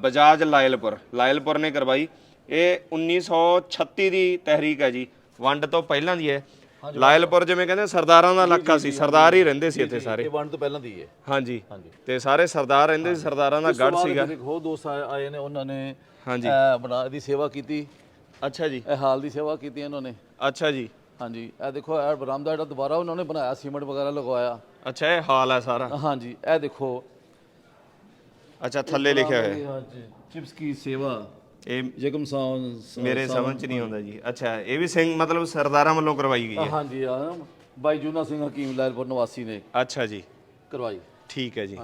[SPEAKER 2] ਬਜਾਜ ਲਾਇਲਪੁਰ ਲਾਇਲਪੁਰ ਨੇ ਕਰਵਾਈ। ਇਹ 1936 ਦੀ ਤਹਿਰੀਕ ਹੈ ਜੀ ਵੰਡ ਤੋਂ ਪਹਿਲਾਂ ਦੀ ਹੈ। ਲਾਇਲਪੁਰ ਜਿਵੇਂ ਕਹਿੰਦੇ ਸਰਦਾਰਾਂ ਦਾ ਇਲਾਕਾ ਸੀ ਸਰਦਾਰ ਹੀ ਰਹਿੰਦੇ ਸੀ ਇੱਥੇ ਸਾਰੇ।
[SPEAKER 8] ਇਹ ਵੰਡ ਤੋਂ ਪਹਿਲਾਂ ਦੀ ਹੈ।
[SPEAKER 2] ਹਾਂਜੀ। ਤੇ ਸਾਰੇ ਸਰਦਾਰ ਰਹਿੰਦੇ ਸੀ ਸਰਦਾਰਾਂ ਦਾ ਗੜ ਸੀਗਾ।
[SPEAKER 8] ਹੋਰ ਦੋਸਤ ਆਏ ਨੇ ਉਹਨਾਂ ਨੇ
[SPEAKER 2] ਹਾਂਜੀ।
[SPEAKER 8] ਇਹ ਆਪਣਾ ਇਹਦੀ ਸੇਵਾ ਕੀਤੀ।
[SPEAKER 2] ਅੱਛਾ ਜੀ।
[SPEAKER 8] ਇਹ ਹਾਲ ਦੀ ਸੇਵਾ ਕੀਤੀ ਇਹਨਾਂ ਨੇ।
[SPEAKER 2] ਅੱਛਾ ਜੀ।
[SPEAKER 8] ਹਾਂਜੀ ਇਹ ਦੇਖੋ ਇਹ ਬਰਾਮਦਾ ਜਿਹੜਾ ਦੁਬਾਰਾ ਉਹਨਾਂ ਨੇ ਬਣਾਇਆ ਸੀਮੈਂਟ ਵਗੈਰਾ ਲਗਵਾਇਆ।
[SPEAKER 2] ਅੱਛਾ ਇਹ ਹਾਲ ਹੈ ਸਾਰਾ।
[SPEAKER 8] ਹਾਂਜੀ ਇਹ ਦੇਖੋ।
[SPEAKER 2] ਅੱਛਾ ਥੱਲੇ ਲਿਖਿਆ ਹੋਇਆ। ਹੈ।
[SPEAKER 8] ਹਾਂਜੀ ਚਿਪਸ ਕੀ ਸੇਵਾ।
[SPEAKER 2] ਇਹ
[SPEAKER 8] ਜਗਮ ਸਾਂ
[SPEAKER 2] ਮੇਰੇ ਸਮਝ ਚ ਨਹੀਂ ਆਉਂਦਾ ਜੀ। ਅੱਛਾ ਇਹ ਵੀ ਸਿੰਘ ਮਤਲਬ ਸਰਦਾਰਾਂ ਵੱਲੋਂ ਕਰਵਾਈ ਗਈ ਹੈ।
[SPEAKER 8] ਹਾਂਜੀ ਆ ਬਾਈ ਜੂਨਾ ਸਿੰਘ ਹਕੀਮ ਲਾਲਪੁਰ ਨਿਵਾਸੀ ਨੇ।
[SPEAKER 2] ਅੱਛਾ ਜੀ।
[SPEAKER 8] ਕਰਵਾਈ।
[SPEAKER 2] ਠੀਕ ਹੈ ਜੀ।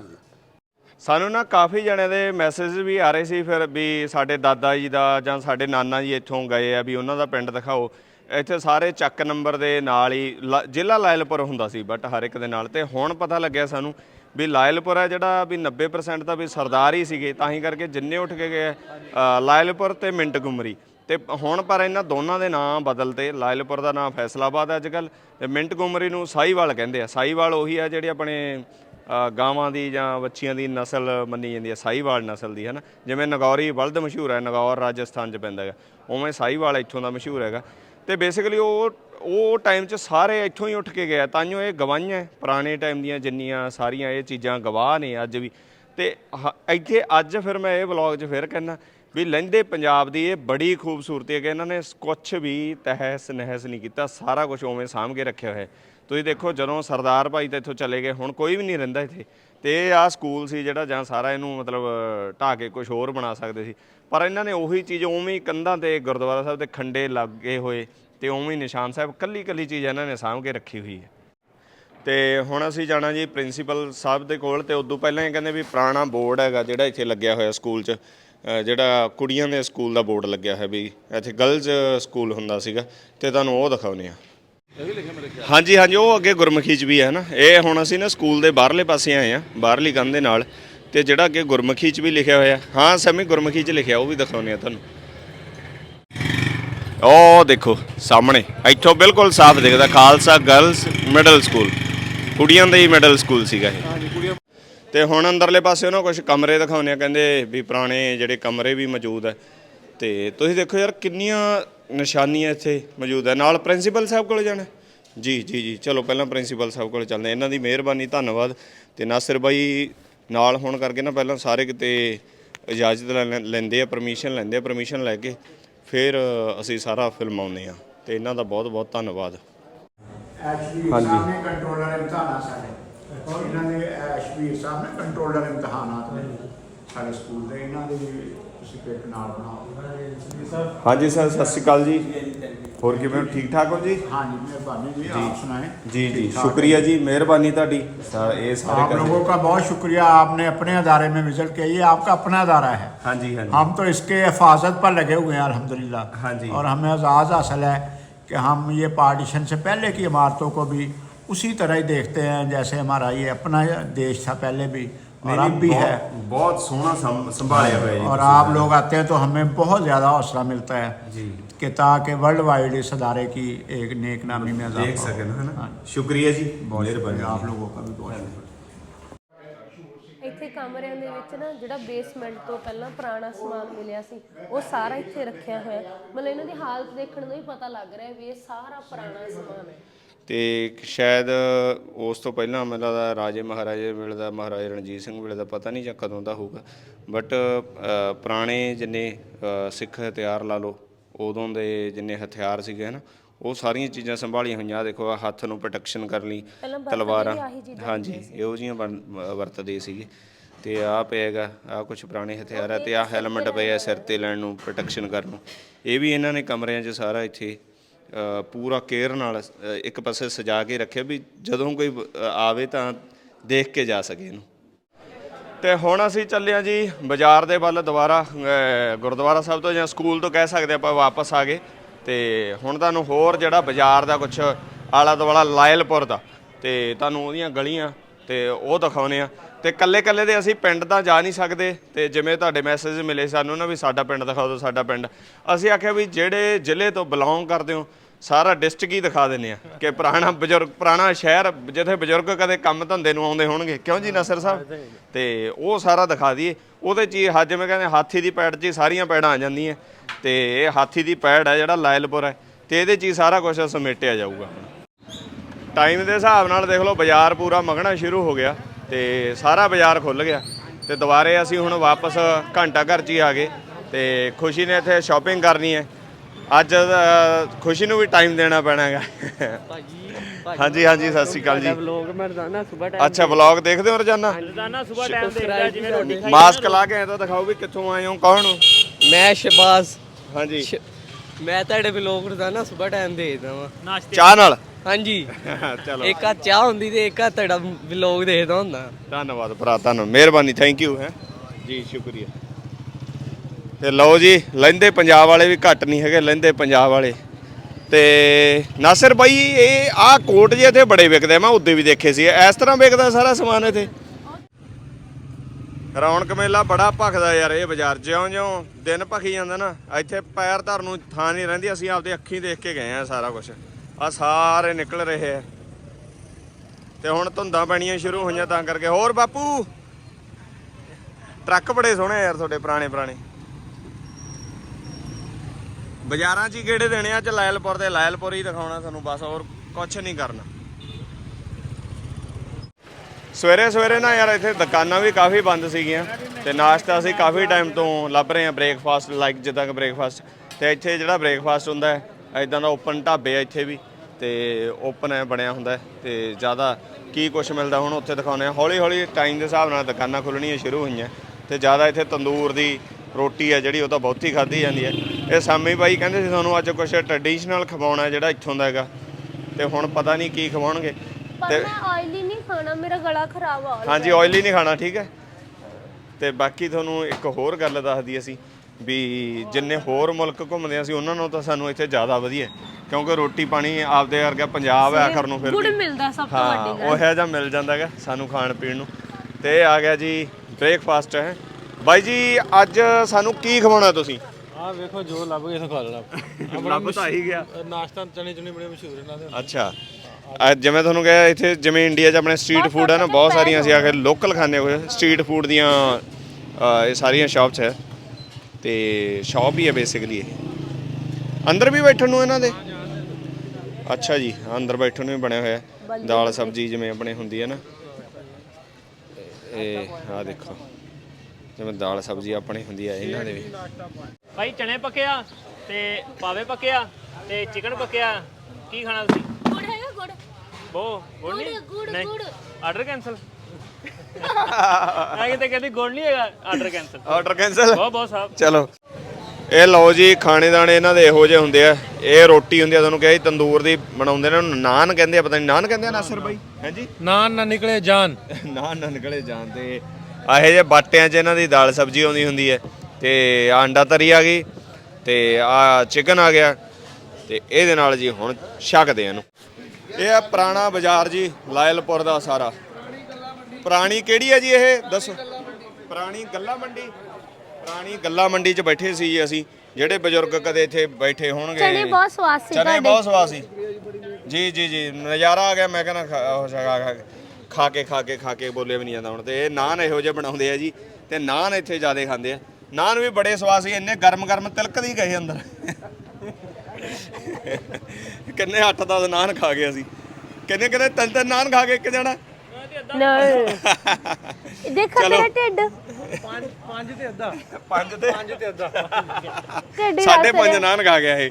[SPEAKER 2] ਸਾਨੂੰ ਨਾ ਕਾਫੀ ਜਣਿਆਂ ਦੇ ਮੈਸੇਜ ਵੀ ਆ ਰਹੇ ਸੀ ਫਿਰ ਵੀ ਸਾਡੇ ਦਾਦਾ ਜੀ ਦਾ ਜਾਂ ਸਾਡੇ ਨਾਨਾ ਜੀ ਇੱਥੋਂ ਗਏ ਆ ਵੀ ਉਹਨਾਂ ਦਾ ਪਿੰਡ ਦਿਖਾਓ। ਇੱਥੇ ਸਾਰੇ ਚੱਕ ਨੰਬਰ ਦੇ ਨਾਲ ਹੀ ਲਾ- ਜ਼ਿਲ੍ਹਾ ਲਾਇਲਪੁਰ ਹੁੰਦਾ ਸੀ ਬਟ ਹਰ ਇੱਕ ਦੇ ਨਾਲ। ਤੇ ਹੁਣ ਪਤਾ ਲੱਗਿਆ ਸਾਨੂੰ ਵੀ ਲਾਇਲਪੁਰ ਹੈ ਜਿਹੜਾ ਵੀ 90% ਤਾਂ ਵੀ ਸਰਦਾਰ ਹੀ ਸੀਗੇ ਤਾਂ ਹੀ ਕਰਕੇ ਜਿੰਨੇ ਉੱਠ ਕੇ ਗਏ ਅ, ਲਾਇਲਪੁਰ ਤੇ ਮਿੰਟ ਗੁਮਰੀ ਤੇ ਹੁਣ ਪਰ ਇਹਨਾਂ ਦੋਨਾਂ ਦੇ ਨਾਂ ਬਦਲਤੇ ਲਾਇਲਪੁਰ ਦਾ ਨਾਂ ਫੈਸਲਾਬਾਦ ਹੈ ਅੱਜਕੱਲ ਤੇ ਮਿੰਟ ਗੁਮਰੀ ਨੂੰ ਸਾਈਵਾਲ ਕਹਿੰਦੇ ਆ। ਸਾਈਵਾਲ ਉਹੀ ਆ ਜਿਹੜੇ ਆਪਣੇ ਗਾਵਾਂ ਦੀ ਜਾਂ ਵੱਛੀਆਂ ਦੀ ਨਸਲ ਮੰਨੀ ਜਾਂਦੀ ਹੈ ਸਾਈਵਾਲ ਨਸਲ ਦੀ, ਹੈ ਨਾ? ਜਿਵੇਂ ਨਗੌਰੀ ਬਲਦ ਮਸ਼ਹੂਰ ਹੈ, ਨਗੌਰ ਰਾਜਸਥਾਨ 'ਚ ਪੈਂਦਾ ਹੈਗਾ। ਉਵੇਂ ਸਾਈਵਾਲ ਇੱਥੋਂ ਦਾ ਮਸ਼ਹੂਰ ਹੈਗਾ। ਤੇ ਬੇਸਿਕਲੀ ਉਹ ਉਹ ਟਾਈਮ 'ਚ ਸਾਰੇ ਇੱਥੋਂ ਹੀ ਉੱਠ ਕੇ ਗਏ ਤਾਂਯੋ ਇਹ ਗਵਾਹੀਆਂ ਪੁਰਾਣੇ ਟਾਈਮ ਦੀਆਂ ਜਿੰਨੀਆਂ ਸਾਰੀਆਂ ਇਹ ਚੀਜ਼ਾਂ ਗਵਾਹ ਨੇ ਅੱਜ ਵੀ। ਤੇ ਹ- ਇੱਥੇ ਅੱਜ ਫਿਰ ਮੈਂ ਇਹ ਵਲੌਗ 'ਚ ਫਿਰ ਕਹਿਣਾ ਵੀ ਲਹਿੰਦੇ ਪੰਜਾਬ ਦੀ ਇਹ ਬੜੀ ਖੂਬਸੂਰਤੀ ਹੈ ਕਿ ਇਹਨਾਂ ਨੇ ਕੁਝ ਵੀ ਤਹਿਸ ਨਹਿਸ ਨਹੀਂ ਕੀਤਾ। ਸਾਰਾ ਕੁਝ ਉਵੇਂ ਸਾਂਭ ਕੇ ਰੱਖਿਆ ਹੋਇਆ ਹੈ। ਤੁਸੀਂ ਦੇਖੋ ਜਦੋਂ ਸਰਦਾਰ ਭਾਈ ਤਾਂ ਇੱਥੋਂ ਚਲੇ ਗਏ, ਹੁਣ ਕੋਈ ਵੀ ਨਹੀਂ ਰਹਿੰਦਾ ਇੱਥੇ। ਤੇ ਇਹ ਆ ਸਕੂਲ ਸੀ ਜਿਹੜਾ ਜਾਂ ਸਾਰਾ ਇਹਨੂੰ ਮਤਲਬ ਢਾਹ ਕੇ ਕੁਝ ਹੋਰ ਬਣਾ ਸਕਦੇ ਸੀ। ਪਰ ਇਹਨਾਂ ਨੇ ਉਹੀ ਚੀਜ਼, ਉਵੇਂ ਹੀ ਕੰਧਾਂ ਤੇ ਗੁਰਦੁਆਰਾ ਸਾਹਿਬ ਦੇ ਖੰਡੇ ਲੱਗੇ ਹੋਏ ਤੇ ਉਵੇਂ ਹੀ ਨਿਸ਼ਾਨ ਸਾਹਿਬ ਕੱਲੀ ਕੱਲੀ ਚੀਜ਼ ਇਹਨਾਂ ਨੇ ਸਾਂਭ ਕੇ ਰੱਖੀ ਹੋਈ ਹੈ। ਤੇ ਹੁਣ ਅਸੀਂ ਜਾਣਾ ਜੀ ਪ੍ਰਿੰਸੀਪਲ ਸਾਹਿਬ ਦੇ ਕੋਲ ਤੇ ਉਦੋਂ ਪਹਿਲਾਂ ਇਹ ਕਹਿੰਦੇ ਵੀ ਪੁਰਾਣਾ ਬੋਰਡ ਹੈਗਾ ਜਿਹੜਾ ਇੱਥੇ ਲੱਗਿਆ ਹੋਇਆ ਸਕੂਲ 'ਚ ਜਿਹੜਾ ਕੁੜੀਆਂ ਦੇ ਸਕੂਲ ਦਾ ਬੋਰਡ ਲੱਗਿਆ ਹੋਇਆ ਵੀ ਇੱਥੇ ਗਰਲਜ਼ ਸਕੂਲ ਹੁੰਦਾ ਸੀਗਾ। ਤੇ ਤੁਹਾਨੂੰ ਉਹ ਦਿਖਾਉਨੇ ਆ ਹਾਂਜੀ ਹਾਂਜੀ ਉਹ ਅੱਗੇ ਗੁਰਮੁਖੀ ਚ ਵੀ ਹੈ ਨਾ। ਇਹ ਹੁਣ ਅਸੀਂ ਨਾ ਸਕੂਲ ਦੇ ਬਾਹਰਲੇ ਪਾਸੇ ਆਏ ਆ ਬਾਹਰਲੀ ਕੰਧ ਦੇ ਨਾਲ। ਤੇ ਜਿਹੜਾ ਅੱਗੇ ਗੁਰਮੁਖੀ ਚ ਵੀ ਲਿਖਿਆ ਹੋਇਆ ਹਾਂ ਸਮੇਂ ਗੁਰਮੁਖੀ ਚ ਲਿਖਿਆ ਉਹ ਵੀ ਦਿਖਾਉਂਦੇ ਆ ਤੁਹਾਨੂੰ। ਉਹ ਦੇਖੋ ਸਾਹਮਣੇ ਇੱਥੋਂ ਬਿਲਕੁਲ ਸਾਫ਼ ਦਿਖਦਾ ਖਾਲਸਾ ਗਰਲਸ ਮਿਡਲ ਸਕੂਲ। ਕੁੜੀਆਂ ਦਾ ਹੀ ਮਿਡਲ ਸਕੂਲ ਸੀਗਾ ਇਹ। ਤੇ ਹੁਣ ਅੰਦਰਲੇ ਪਾਸੇ ਉਹਨਾਂ ਕੁਝ ਕਮਰੇ ਦਿਖਾਉਂਦੇ ਆ ਕਹਿੰਦੇ ਵੀ ਪੁਰਾਣੇ ਜਿਹੜੇ ਕਮਰੇ ਵੀ ਮੌਜੂਦ ਹੈ ਤੇ ਤੁਸੀਂ ਦੇਖੋ ਯਾਰ ਕਿੰਨੀਆਂ ਨਿਸ਼ਾਨੀਆਂ ਇੱਥੇ ਮੌਜੂਦ ਹੈ। ਨਾਲ ਪ੍ਰਿੰਸੀਪਲ ਸਾਹਿਬ ਕੋਲ ਜਾਣਾ ਜੀ ਜੀ ਜੀ। ਚਲੋ ਪਹਿਲਾਂ ਪ੍ਰਿੰਸੀਪਲ ਸਾਹਿਬ ਕੋਲ ਚੱਲਦੇ ਹਾਂ। ਇਹਨਾਂ ਦੀ ਮਿਹਰਬਾਨੀ ਧੰਨਵਾਦ। ਤੇ ਨਾਸਿਰ ਬਾਈ ਨਾਲ ਹੋਣ ਕਰਕੇ ਨਾ ਪਹਿਲਾਂ ਸਾਰੇ ਕਿਤੇ ਇਜਾਜ਼ਤ ਲੈ- ਲੈ- ਲੈਂਦੇ ਆ ਪਰਮਿਸ਼ਨ ਲੈਂਦੇ ਆ। ਪਰਮਿਸ਼ਨ ਲੈ ਕੇ ਫਿਰ ਅ, ਅਸੀਂ ਸਾਰਾ ਫਿਲਮ ਆਉਂਦੇ ਆ ਤੇ ਇਹਨਾਂ ਦਾ ਬਹੁਤ ਬਹੁਤ ਧੰਨਵਾਦ
[SPEAKER 9] ਐਸ਼ਵੀਰ ਸਾਹਿਬ ਨੇ ਕੰਟਰੋਲਰ ਇਮਤਿਹਾਨਾਂ ਸਾਡੇ। ਇਹਨਾਂ ਦੇ ਐਸ਼ਵੀਰ ਸਾਹਿਬ ਨੇ ਕੰਟਰੋਲਰ ਇਮਤਿਹਾਨਾਤ ਨੇ ਸਾਡੇ ਸਕੂਲ ਦੇ। ਇਹਨਾਂ ਦੇ ਤੁਸੀਂ ਪਿਕ ਨਾਲ ਬਣਾਓ
[SPEAKER 2] ਹਾਂਜੀ ਸਰ ਸਤਿ ਸ਼੍ਰੀ ਅਕਾਲ ਜੀ ਹੋਰ ਕਿਵੇਂ ਹੋ ਠੀਕ ਠਾਕ ਹੋ ਜੀ
[SPEAKER 9] ਹਾਂਜੀ ਮਿਹਰਬਾਨੀ जी आप सुनाएं
[SPEAKER 2] ਜੀ ਜੀ ਸ਼ੁਕਰੀਆ ਜੀ ਮਿਹਰਬਾਨੀ ਤੁਹਾਡੀ ਸਾ- ਇਹ ਸਾਰੇ
[SPEAKER 9] आप
[SPEAKER 2] ਕਰਦੇ-
[SPEAKER 9] लोगों का बहुत शुक्रिया आपने अपने अदारे में विजिट किया ये आपका अपना अदारा है
[SPEAKER 2] ਹਾਂਜੀ ਹਾਂਜੀ
[SPEAKER 9] हम तो इसके हिफाजत पर लगे हुए हैं अल्हम्दुलिल्लाह
[SPEAKER 2] हाँ जी।
[SPEAKER 9] और हमें एजाज़ हासिल है कि हम ये पार्टीशन से पहले की इमारतों को भी उसी तरह ही देखते हैं जैसे हमारा ये अपना देश था पहले भी और अब भी है
[SPEAKER 2] ਬਹੁਤ ਸੋਹਣਾ ਸੰਭਾਲਿਆ ਹੋਇਆ ਜੀ
[SPEAKER 9] और आप लोग आते हैं तो हमें बहुत ज़्यादा हौसला मिलता है
[SPEAKER 2] जी
[SPEAKER 9] कि ताकि वर्ल्ड वाइड इस अदारे की एक नेक नामी में
[SPEAKER 2] ਦੇਖ
[SPEAKER 9] इजाफा हो।
[SPEAKER 2] ਸਕਣ ਹੈ ਨਾ
[SPEAKER 9] हाँ,
[SPEAKER 2] ਸ਼ੁਕਰੀਆ ਜੀ
[SPEAKER 9] बहुत
[SPEAKER 2] ਮਿਹਰਬਾਨੀ
[SPEAKER 9] शुक्रिया आप लोगों का भी बहुत शुक्रिया
[SPEAKER 3] ਇੱਥੇ ਕਮਰਿਆਂ ਦੇ ਵਿੱਚ ਨਾ ਜਿਹੜਾ ਬੇਸਮੈਂਟ ਤੋਂ ਪਹਿਲਾਂ ਪੁਰਾਣਾ ਸਮਾਨ ਮਿਲਿਆ ਸੀ ਉਹ ਸਾਰਾ ਇੱਥੇ ਰੱਖਿਆ ਹੋਇਆ ਮਤਲਬ ਇਹਨਾਂ ਦੀ ਹਾਲਤ ਦੇਖਣ ਨੂੰ ਹੀ ਪਤਾ ਲੱਗ ਰਿਹਾ ਵੀ ਇਹ ਸਾਰਾ ਪੁਰਾਣਾ ਸਮਾਨ ਹੈ
[SPEAKER 2] ਤੇ ਸ਼ਾਇਦ ਉਸ ਤੋਂ ਪਹਿਲਾਂ ਮੈਨੂੰ ਲੱਗਦਾ ਰਾਜੇ ਮਹਾਰਾਜੇ ਵੇਲੇ ਦਾ ਮਹਾਰਾਜਾ ਰਣਜੀਤ ਸਿੰਘ ਵੇਲੇ ਦਾ ਪਤਾ ਨਹੀਂ ਜਾਂ ਕਦੋਂ ਦਾ ਹੋਊਗਾ। ਬਟ ਪੁਰਾਣੇ ਜਿੰਨੇ ਸਿੱਖ ਹਥਿਆਰ ਲਾ ਲਓ ਉਦੋਂ ਦੇ ਜਿੰਨੇ ਹਥਿਆਰ ਸੀਗੇ ਨਾ ਉਹ ਸਾਰੀਆਂ ਚੀਜ਼ਾਂ ਸੰਭਾਲੀਆਂ ਹੋਈਆਂ। ਦੇਖੋ ਆਹ ਹੱਥ ਨੂੰ ਪ੍ਰੋਟੈਕਸ਼ਨ ਕਰਨ ਲਈ ਤਲਵਾਰਾਂ। ਹਾਂਜੀ ਇਹੋ ਜਿਹੀਆਂ ਬਣ- ਵਰਤਦੇ ਸੀਗੇ। ਤੇ ਆਹ ਪਏਗਾ ਆਹ ਕੁਝ ਪੁਰਾਣੇ ਹਥਿਆਰ ਆ ਤੇ ਆਹ ਹੈਲਮਟ ਪਿਆ ਸਿਰ ਤੇ ਲੈਣ ਨੂੰ ਪ੍ਰੋਟੈਕਸ਼ਨ ਕਰਨ ਨੂੰ। ਇਹ ਵੀ ਇਹਨਾਂ ਨੇ ਕਮਰਿਆਂ 'ਚ ਸਾਰਾ ਇੱਥੇ ਪੂਰਾ ਕੇਅਰ ਨਾਲ ਇੱਕ ਪਾਸੇ ਸਜਾ ਕੇ ਰੱਖਿਆ ਵੀ ਜਦੋਂ ਕੋਈ ਆਵੇ ਤਾਂ ਦੇਖ ਕੇ ਜਾ ਸਕੇ ਇਹਨੂੰ। ਤੇ ਹੁਣ ਅਸੀਂ ਚੱਲੇ ਹਾਂ ਜੀ ਬਾਜ਼ਾਰ ਦੇ ਵੱਲ, ਦੁਬਾਰਾ ਗੁਰਦੁਆਰਾ ਸਾਹਿਬ ਤੋਂ ਜਾਂ ਸਕੂਲ ਤੋਂ ਕਹਿ ਸਕਦੇ ਆਪਾਂ ਵਾਪਸ ਆ ਗਏ। ਤੇ ਹੁਣ ਤੁਹਾਨੂੰ ਹੋਰ ਜਿਹੜਾ ਬਾਜ਼ਾਰ ਦਾ ਕੁਝ ਆਲਾ ਦੁਆਲਾ ਲਾਇਲਪੁਰ ਦਾ, ਤੇ ਤੁਹਾਨੂੰ ਉਹਦੀਆਂ ਗਲੀਆਂ ਤੇ ਉਹ ਦਿਖਾਉਨੇ ਆ ਤੇ ਕੱਲੇ ਕੱਲੇ ਦੇ ਅਸੀਂ ਪਿੰਡ ਤਾਂ ਜਾ ਨਹੀਂ ਸਕਦੇ, ਤੇ ਜਿਵੇਂ ਤੁਹਾਡੇ ਮੈਸੇਜ ਮਿਲੇ ਸਾਨੂੰ ਨਾ ਵੀ ਸਾਡਾ ਪਿੰਡ ਦਿਖਾਓ ਦਿਓ ਸਾਡਾ ਪਿੰਡ। ਅਸੀਂ ਆਖਿਆ ਵੀ ਜਿਹੜੇ ਜ਼ਿਲ੍ਹੇ ਤੋਂ ਬਿਲੋਂਗ ਕਰਦੇ ਹੋ ਸਾਰਾ ਡਿਸਟ੍ਰਿਕਟ ਹੀ ਦਿਖਾ ਦਿੰਨੇ ਆ ਕਿ ਪੁਰਾਣਾ ਬਜ਼ੁਰਗ ਪੁਰਾਣਾ ਸ਼ਹਿਰ ਜਿੱਥੇ ਬਜ਼ੁਰਗ ਕਦੇ ਕੰਮ ਧੰਦੇ ਨੂੰ ਆਉਂਦੇ ਹੋਣਗੇ। ਕਿਉਂ ਜੀ ਨਸਰ ਸਾਹਿਬ? ਤੇ ਉਹ ਸਾਰਾ ਦਿਖਾ ਦਈਏ। ਉਹਦੇ ਚ ਹੀ ਜਿਵੇਂ ਕਹਿੰਦੇ ਹਾਥੀ ਦੀ ਪੈੜ 'ਚ ਹੀ ਸਾਰੀਆਂ ਪੈੜਾਂ ਆ ਜਾਂਦੀਆਂ। ਤੇ ਇਹ ਹਾਥੀ ਦੀ ਪੈੜ ਹੈ ਜਿਹੜਾ ਲਾਇਲਪੁਰ ਹੈ। ਤੇ ਇਹਦੇ 'ਚ ਹੀ ਸਾਰਾ ਕੁਝ ਸਮੇਟਿਆ ਜਾਊਗਾ। ਟਾਈਮ ਦੇ ਹਿਸਾਬ ਨਾਲ ਦੇਖ ਲਓ ਬਾਜ਼ਾਰ ਪੂਰਾ ਮਗਣਾ ਸ਼ੁਰੂ ਹੋ ਗਿਆ ਤੇ ਸਾਰਾ ਬਾਜ਼ਾਰ ਖੁੱਲ ਗਿਆ। ਤੇ ਦੁਬਾਰੇ ਅਸੀਂ ਹੁਣ ਵਾਪਸ ਘੰਟਾ ਘਰ 'ਚ ਹੀ ਆ ਗਏ। ਤੇ ਖੁਸ਼ੀ ਨੇ ਇੱਥੇ ਸ਼ਾਪਿੰਗ ਕਰਨੀ ਹੈ। ਅੱਜ ਖੁਸ਼ੀ ਨੂੰ ਵੀ ਟਾਈਮ ਦੇਣਾ ਪੈਣਾ ਹੈਗਾ ਹਾਂਜੀ ਹਾਂਜੀ ਸਤਿ ਸ਼੍ਰੀ ਅਕਾਲ ਜੀ।
[SPEAKER 6] ਵਲੋਗ ਮੈਂ ਰੋਜ਼ਾਨਾ ਸਵੇਰ
[SPEAKER 2] ਅੱਛਾ ਵਲੌਗ ਦੇਖਦੇ ਹੋ ਰੋਜ਼ਾਨਾ?
[SPEAKER 5] ਰੋਜ਼ਾਨਾ ਸਵੇਰ ਟਾਈਮ ਦੇਖਦਾ ਜਿਵੇਂ ਰੋਟੀ ਖਾਈ
[SPEAKER 2] ਮਾਸਕ ਲਾ ਕੇ ਐ ਤਾਂ ਦਿਖਾਓ ਵੀ ਕਿੱਥੋਂ ਆਏ ਹੋ ਕੌਣ ਹੋ?
[SPEAKER 6] ਮੈਂ ਸ਼ਬਾਜ਼।
[SPEAKER 2] ਹਾਂਜੀ।
[SPEAKER 6] ਮੈਂ ਤੁਹਾਡੇ ਵਲੋਗ ਰੋਜ਼ਾਨਾ ਸਵੇਰ ਟਾਈਮ ਦੇਖਦਾ ਵਾਂ।
[SPEAKER 5] ਨਾਸ਼ਤੇ
[SPEAKER 2] ਚਾਹ ਨਾਲ?
[SPEAKER 6] ਹਾਂਜੀ।
[SPEAKER 2] ਚਲੋ।
[SPEAKER 6] ਇੱਕ ਆ ਚਾਹ ਹੁੰਦੀ ਤੇ ਇੱਕ ਆ ਤੁਹਾਡਾ ਵਲੋਗ ਦੇਖਦਾ ਹੁੰਦਾ।
[SPEAKER 2] ਧੰਨਵਾਦ ਭਰਾ ਤੁਹਾਨੂੰ ਮਿਹਰਬਾਨੀ ਥੈਂਕ ਯੂ ਹੈ। ਜੀ ਸ਼ੁਕਰੀਆ। ਤੇ ਲਓ ਜੀ, ਲੈਂਦੇ ਪੰਜਾਬ ਵਾਲੇ ਵੀ ਘੱਟ ਨਹੀਂ ਹੈਗੇ, ਲੈਂਦੇ ਪੰਜਾਬ ਵਾਲੇ। ਤੇ ਨਾਸਿਰ ਬਾਈ, ਇਹ ਆਹ ਕੋਟ ਜੇ ਇੱਥੇ ਬੜੇ ਵਿਕਦੇ ਮੈਂ ਉੱਦੇ ਵੀ ਦੇਖੇ ਸੀ। ਇਸ ਤਰ੍ਹਾਂ ਵਿਕਦਾ ਸਾਰਾ ਸਮਾਨ ਇੱਥੇ? ਰੌਣਕ ਮੇਲਾ ਬੜਾ ਭਖਦਾ ਯਾਰ, ਇਹ ਬਾਜ਼ਾਰ ਜਿਉਂ-ਜਿਉਂ ਦਿਨ ਭਖੀ ਜਾਂਦਾ ਨਾ, ਇੱਥੇ ਪੈਰ ਧਰਨ ਨੂੰ ਥਾਂ ਨਹੀਂ ਰਹਿੰਦੀ, ਅਸੀਂ ਆਪਦੇ ਅੱਖੀਂ ਦੇਖ ਕੇ ਗਏ ਆ ਸਾਰਾ ਕੁਝ ਆ ਸਾਰੇ ਨਿਕਲ ਰਹੇ ਆ। ਤੇ ਹੁਣ ਧੁੰਦਾਂ ਪੈਣੀਆਂ ਸ਼ੁਰੂ ਹੋਈਆਂ ਤਾਂ ਕਰਕੇ। ਹੋਰ ਬਾਪੂ, ਟਰੱਕ ਬੜੇ ਸੋਹਣੇ ਯਾਰ ਤੁਹਾਡੇ ਪੁਰਾਣੇ ਪੁਰਾਣੇ ਬਾਜ਼ਾਰਾਂ 'ਚ ਹੀ ਕਿਹੜੇ ਦੇਣੇ ਆ ਚ ਲਾਇਲਪੁਰ ਦੇ ਲਾਇਲਪੁਰ ਹੀ ਦਿਖਾਉਣਾ ਤੁਹਾਨੂੰ ਬਸ, ਹੋਰ ਕੁਝ ਨਹੀਂ ਕਰਨਾ। ਸਵੇਰੇ ਸਵੇਰੇ ਨਾ ਯਾਰ ਇੱਥੇ ਦੁਕਾਨਾਂ ਵੀ ਕਾਫੀ ਬੰਦ ਸੀਗੀਆਂ ਤੇ ਨਾਸ਼ਤਾ ਅਸੀਂ ਕਾਫੀ ਟਾਈਮ ਤੋਂ ਲੱਭ ਰਹੇ ਹਾਂ ਬ੍ਰੇਕਫਾਸਟ ਲਾਈਕ ਜਿੱਦਾਂ ਕਿ ਬ੍ਰੇਕਫਾਸਟ ਤੇ ਇੱਥੇ ਜਿਹੜਾ ਬ੍ਰੇਕਫਾਸਟ ਹੁੰਦਾ ਹੈ ਐਦਾਂ ਦਾ ਓਪਨ ਢਾਬੇ ਆ ਇੱਥੇ ਵੀ ਤੇ ਓਪਨ ਹੈ, ਬਣਿਆ ਹੁੰਦਾ ਹੈ ਤੇ ਜ਼ਿਆਦਾ ਕੀ ਕੁਝ ਮਿਲਦਾ ਹੁਣ ਉੱਥੇ ਦਿਖਾਉਂਦੇ ਆ ਹੌਲੀ ਹੌਲੀ ਟਾਈਮ ਦੇ ਹਿਸਾਬ ਨਾਲ ਦੁਕਾਨਾਂ ਖੁੱਲਣੀਆਂ ਸ਼ੁਰੂ ਹੋਈਆਂ ਤੇ ਜ਼ਿਆਦਾ ਇੱਥੇ ਤੰਦੂਰ ਦੀ ਰੋਟੀ ਹੈ ਜਿਹੜੀ ਉਹ ਤਾਂ ਬਹੁਤੀ ਖਾਧੀ ਜਾਂਦੀ ਹੈ। ਇਹ ਸਾਮੀ ਬਾਈ ਕਹਿੰਦੇ ਸੀ ਤੁਹਾਨੂੰ ਅੱਜ ਕੁਝ ਟ੍ਰੈਡੀਸ਼ਨਲ ਖਵਾਉਣਾ ਜਿਹੜਾ ਇੱਥੋਂ ਦਾ ਹੈਗਾ। ਤੇ ਹੁਣ ਪਤਾ ਨਹੀਂ ਕੀ ਖਵਾਉਣਗੇ।
[SPEAKER 3] ਪਰ
[SPEAKER 2] ਤੇ
[SPEAKER 3] ਮੈਂ ਆਇਲੀ ਨਹੀਂ ਖਾਣਾ ਮੇਰਾ ਗਲਾ ਖਰਾਬ ਆ
[SPEAKER 2] ਹਾਂਜੀ ਆਇਲੀ ਨਹੀਂ ਖਾਣਾ ਠੀਕ ਹੈ। ਤੇ ਬਾਕੀ ਤੁਹਾਨੂੰ ਇੱਕ ਹੋਰ ਗੱਲ ਦੱਸਦੀ ਅਸੀਂ ਵੀ ਜਿੰਨੇ ਹੋਰ ਮੁਲਕ ਘੁੰਮਦੇ ਆ ਅਸੀਂ ਉਹਨਾਂ ਨਾਲੋਂ ਤਾਂ ਸਾਨੂੰ ਇੱਥੇ ਜ਼ਿਆਦਾ ਵਧੀਆ ਹੈ। ਕਿਉਂਕਿ ਰੋਟੀ ਪਾਣੀ ਆਪਦੇ ਵਰਗਾ ਪੰਜਾਬ ਹੈ ਆਖਰ ਨੂੰ ਫਿਰ
[SPEAKER 3] ਗੁੜ
[SPEAKER 2] ਵੀ।
[SPEAKER 3] ਮਿਲਦਾ ਸਭ ਤੋਂ
[SPEAKER 2] ਹਾਂ
[SPEAKER 3] ਵੱਡੀ ਗੱਲ।
[SPEAKER 2] ਉਹ ਹੈ ਜਾਂ ਮਿਲ ਜਾਂਦਾ ਹੈਗਾ ਸਾਨੂੰ ਖਾਣ ਪੀਣ ਨੂੰ। ਤੇ ਇਹ ਆ ਗਿਆ ਜੀ ਬ੍ਰੇਕਫਾਸਟ ਹੈ। ਬਾਈ ਜੀ ਅੱਜ ਸਾਨੂੰ ਕੀ ਖਵਾਉਣਾ ਤੁਸੀਂ?
[SPEAKER 1] ਆਹ ਵੇਖੋ ਜੋ ਲੱਭ ਗਏ ਖਾ ਲੈਣਾ।
[SPEAKER 2] ਲੱਭ ਤਾਂ ਹੀ ਗਿਆ।
[SPEAKER 1] ਨਾਸ਼ਤਾ ਚਣੇ ਚੁਣੇ ਬੜੇ ਮਸ਼ਹੂਰ ਇਹਨਾਂ ਦੇ।
[SPEAKER 2] ਅੱਛਾ। ਅੱਜ ਜਿਵੇਂ ਤੁਹਾਨੂੰ ਕਿਹਾ ਇੱਥੇ ਜਿਵੇਂ ਇੰਡੀਆ 'ਚ ਆਪਣੇ ਸਟਰੀਟ ਫੂਡ ਹੈ ਨਾ ਬਹੁਤ ਸਾਰੀਆਂ ਅਸੀਂ ਆ ਕੇ ਲੋਕਲ ਖਾਂਦੇ ਹੋਏ ਸਟਰੀਟ ਫੂਡ ਦੀਆਂ ਇਹ ਸਾਰੀਆਂ ਸ਼ਾਪਸ ਹੈ। ਤੇ ਸ਼ਾਪ ਹੀ ਹੈ ਬੇਸਿਕਲੀ ਇਹ। ਅੰਦਰ ਵੀ ਬੈਠਣ ਨੂੰ ਇਹਨਾਂ ਦੇ? ਅੱਛਾ ਜੀ ਅੰਦਰ ਬੈਠਣ ਨੂੰ ਵੀ ਬਣਿਆ ਹੋਇਆ ਹੈ। ਦਾਲ ਸਬਜੀ ਜਿਵੇਂ ਆਪਣੇ ਹੁੰਦੀ ਹੈ ਨਾ। ਇਹ ਆ ਦੇਖੋ। ਜਿਵੇਂ ਦਾਲ ਸਬਜੀ ਆਪਣੀ ਹੁੰਦੀ ਹੈ ਇਹਨਾਂ ਦੇ ਵੀ।
[SPEAKER 5] ਭਾਈ ਚਣੇ ਪੱਕਿਆ ਤੇ ਪਾਵੇ ਪੱਕਿਆ ਤੇ ਚਿਕਨ ਪੱਕਿਆ ਕੀ ਖਾਣਾ ਤੁਸੀਂ?
[SPEAKER 3] ਗੁੜ ਹੈਗਾ ਗੁੜ।
[SPEAKER 5] ਬੋ ਗੁੜ ਨਹੀਂ?
[SPEAKER 3] ਗੁੜ,
[SPEAKER 5] ਨਹੀਂ।
[SPEAKER 3] ਗੁੜ।
[SPEAKER 5] ਆਰਡਰ ਕੈਨਸਲ ਆ ਕਿਤੇ ਕਹਿੰਦੀ ਗੁੜ ਨਹੀਂ ਹੈਗਾ ਆਰਡਰ ਕੈਨਸਲ
[SPEAKER 2] ਆਰਡਰ ਕੈਨਸਲ
[SPEAKER 5] ਬਹੁਤ ਬਹੁਤ ਸਾਹਿਬ
[SPEAKER 2] ਚਲੋ। ਇਹ ਲਓ ਜੀ ਖਾਣੇ ਦਾਣੇ ਇਹਨਾਂ ਦੇ ਇਹੋ ਜਿਹੇ ਹੁੰਦੇ ਆ। ਇਹ ਰੋਟੀ ਹੁੰਦੀ ਆ ਤੁਹਾਨੂੰ ਕਿਹਾ ਜੀ ਤੰਦੂਰ ਦੀ ਬਣਾਉਂਦੇ ਨੇ ਉਹਨੂੰ। ਨਾਨ ਕਹਿੰਦੇ ਆ ਪਤਾ ਨਹੀਂ ਨਾਨ ਕਹਿੰਦੇ ਆ ਨਾਸਰ ਬਾਈ? ਹਾਂਜੀ
[SPEAKER 1] ਨਾਨ ਨਾ ਨਿਕਲੇ ਜਾਨ।
[SPEAKER 2] ਨਾਨ ਨਾ ਨਿਕਲੇ ਜਾਣ ਤੇ। ਆਹੇ ਜੇ ਬਾਟਿਆਂ 'ਚ ਇਹਨਾਂ ਦੀ ਦਾਲ ਸਬਜ਼ੀ ਆਉਂਦੀ ਹੁੰਦੀ ਹੈ। ਤੇ ਆਹ ਅੰਡਾ ਤਰੀ ਆ ਗਈ ਤੇ ਆ ਚਿਕਨ ਆ ਗਿਆ ਤੇ ਇਹਦੇ ਨਾਲ ਜੀ ਹੁਣ ਛਕਦੇ ਆ ਇਹਨੂੰ। ਇਹ ਆ ਪੁਰਾਣਾ ਬਾਜ਼ਾਰ ਜੀ ਲਾਇਲਪੁਰ ਦਾ ਸਾਰਾ। ਪੁਰਾਣੀ ਕਿਹੜੀ ਹੈ ਜੀ ਇਹ? ਦੱਸੋ। ਪੁਰਾਣੀ ਗੱਲਾ ਮੰਡੀ? ਪੁਰਾਣੀ ਗੱਲਾ ਮੰਡੀ 'ਚ ਬੈਠੇ ਸੀ ਜੀ ਅਸੀਂ ਜਿਹੜੇ ਬਜ਼ੁਰਗ ਕਦੇ ਇੱਥੇ ਬੈਠੇ ਹੋਣਗੇ।
[SPEAKER 3] ਚਨੇ ਬਹੁਤ ਸਵਾਦ ਸੀ
[SPEAKER 2] ਚਨੇ ਬਹੁਤ ਸਵਾਦ ਸੀ। ਜੀ ਜੀ ਜੀ ਨਜ਼ਾਰਾ ਆ ਗਿਆ ਮੈਂ ਕਹਿੰਦਾ ਖਾ- ਖਾ ਕੇ ਖਾ ਕੇ ਖਾ ਕੇ ਬੋਲੇ ਵੀ ਨਹੀਂ ਜਾਂਦਾ ਹੁਣ ਤੇ ਇਹ ਨਾਨ ਇਹੋ ਜਿਹੇ ਬਣਾਉਂਦੇ ਆ ਜੀ ਤੇ ਨਾਨ ਇੱਥੇ ਜ਼ਿਆਦਾ ਖਾਂਦੇ ਆ। ਨਾਨ ਵੀ ਬੜੇ ਸਵਾਦ ਸੀ ਇੰਨੇ ਗਰਮ ਗਰਮ ਤਿਲਕਦੇ ਹੀ ਗਏ ਅੰਦਰ। ਕਿੰਨੇ ਅੱਠ ਦਸ ਨਾਨ ਖਾ ਗਏ ਅਸੀਂ। ਕਿੰਨੇ ਕਿੰਨੇ ਤਿੰਨ ਤਿੰਨ ਨਾਨ ਖਾ ਕੇ ਇੱਕ ਜਣਾ?
[SPEAKER 3] ਨਾ ਦੇਖੋ
[SPEAKER 2] ਚਲੋ।
[SPEAKER 3] ਮੇਰਾ ਢਿੱਡ।
[SPEAKER 1] ਪੰਜ ਤੇ ਅੱਧਾ।
[SPEAKER 2] ਪੰਜ ਤੇ
[SPEAKER 1] ਪੰਜ ਤੇ ਅੱਧਾ।
[SPEAKER 3] ਢਿੱਡ ਹੀ
[SPEAKER 2] ਸਾਢੇ ਪੰਜ। ਨਾਨ ਖਾ ਗਿਆ ਇਹ।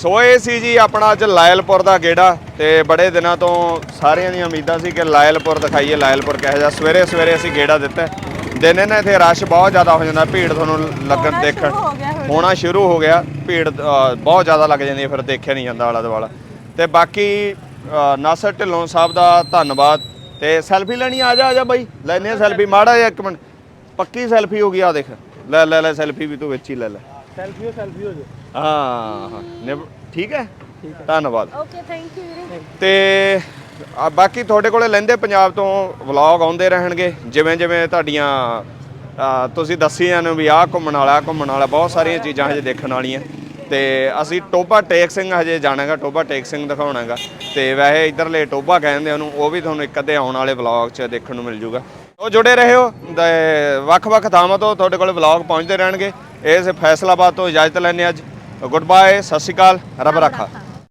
[SPEAKER 2] ਸੋ ਇਹ ਸੀ ਜੀ ਆਪਣਾ ਅੱਜ ਲਾਇਲਪੁਰ ਦਾ ਗੇੜਾ ਤੇ ਬੜੇ ਦਿਨਾਂ ਤੋਂ ਸਾਰਿਆਂ ਦੀਆਂ ਉਮੀਦਾਂ ਸੀ ਕਿ ਲਾਇਲਪੁਰ ਦਿਖਾਈਏ ਲਾਇਲਪੁਰ ਕਿਹੋ ਜਿਹਾ ਸਵੇਰੇ ਸਵੇਰੇ ਅਸੀਂ ਗੇੜਾ ਦਿੱਤਾ। ਦਿਨੇ ਨਾ ਇੱਥੇ ਰਸ਼ ਬਹੁਤ ਜ਼ਿਆਦਾ ਹੋ ਜਾਂਦਾ ਭੀੜ ਤੁਹਾਨੂੰ ਲੱਗਣ ਦੇਖਣ।
[SPEAKER 3] ਸ਼ੁਰੂ ਹੋ ਗਿਆ ਹੁਣ।
[SPEAKER 2] ਹੋਣਾ ਸ਼ੁਰੂ ਹੋ ਗਿਆ ਭੀੜ ਅ, ਬਹੁਤ ਜ਼ਿਆਦਾ ਲੱਗ ਜਾਂਦੀ ਹੈ ਫਿਰ ਦੇਖਿਆ ਨਹੀਂ ਜਾਂਦਾ ਆਲਾ ਦੁਆਲਾ। ਤੇ ਬਾਕੀ ਅ, ਨਾਸਰ ਢਿੱਲੋਂ ਸਾਹਿਬ ਦਾ ਧੰਨਵਾਦ। ਤੇ ਸੈਲਫੀ ਲੈਣੀ ਆ ਜਾ ਆ ਜਾ ਬਾਈ ਲੈਨੇ ਆ ਸੈਲਫੀ। ਮਾੜਾ ਜਿਹਾ ਇੱਕ ਮਿੰਟ ਪੱਕੀ ਸੈਲਫੀ ਹੋ ਗਈ ਆ ਦੇਖ। ਲੈ ਲੈ ਲੈ ਸੈਲਫੀ ਵੀ ਤੂੰ ਵਿੱਚ ਹੀ ਲੈ ਲੈ।
[SPEAKER 1] ਸੈਲਫੀ ਹੋ ਸੈਲਫੀ ਹੋ ਜਾ।
[SPEAKER 2] ਹਾਂ ਹਾਂ ਨਿਭ- ਠੀਕ ਹੈ? ਧੰਨਵਾਦ।
[SPEAKER 3] ਓਕੇ ਥੈਂਕ ਯੂ ਵੀਰੇ।
[SPEAKER 2] ਤੇ ਆ, ਬਾਕੀ ਤੁਹਾਡੇ ਕੋਲੇ ਲੈਂਦੇ ਪੰਜਾਬ ਤੋਂ ਵਲੌਗ ਆਉਂਦੇ ਰਹਿਣਗੇ, ਜਿਵੇਂ ਜਿਵੇਂ ਤੁਹਾਡੀਆਂ ਤੁਸੀਂ ਦੱਸੀ ਜਾਂਦੇ ਵੀ ਆਹ ਘੁੰਮਣ ਵਾਲਾ, ਆਹ ਘੁੰਮਣ ਵਾਲਾ, ਬਹੁਤ ਸਾਰੀਆਂ ਚੀਜ਼ਾਂ ਹਜੇ ਦੇਖਣ ਵਾਲੀਆਂ। ਤੇ ਅਸੀਂ ਟੋਬਾ ਟੇਕ ਸਿੰਘ ਹਜੇ ਜਾਣਾਗਾ, ਟੋਬਾ ਟੇਕ ਸਿੰਘ ਦਿਖਾਉਣਾਗਾ। ਤੇ ਵੈਸੇ ਇਧਰਲੇ ਟੋਬਾ ਕਹਿੰਦੇ ਉਹਨੂੰ, ਉਹ ਵੀ ਤੁਹਾਨੂੰ ਇੱਕ ਅੱਧੇ ਆਉਣ ਵਾਲੇ ਵਲੌਗ 'ਚ ਦੇਖਣ ਨੂੰ ਮਿਲ ਜੂਗਾ। ਉਹ ਜੁੜੇ ਰਹੋ, ਤੇ ਵੱਖ-ਵੱਖ ਥਾਵਾਂ ਤੋਂ ਤੁਹਾਡੇ ਕੋਲ ਵਲੌਗ ਪਹੁੰਚਦੇ ਰਹਿਣਗੇ। ਇਸ ਫੈਸਲਾਬਾਦ ਤੋਂ ਇਜਾਜ਼ਤ ਲੈਣੇ ਅੱਜ। ਗੁੱਡ ਬਾਏ ਸਤਿ ਸ਼੍ਰੀ ਅਕਾਲ, ਰੱਬ ਰੱਖਾ।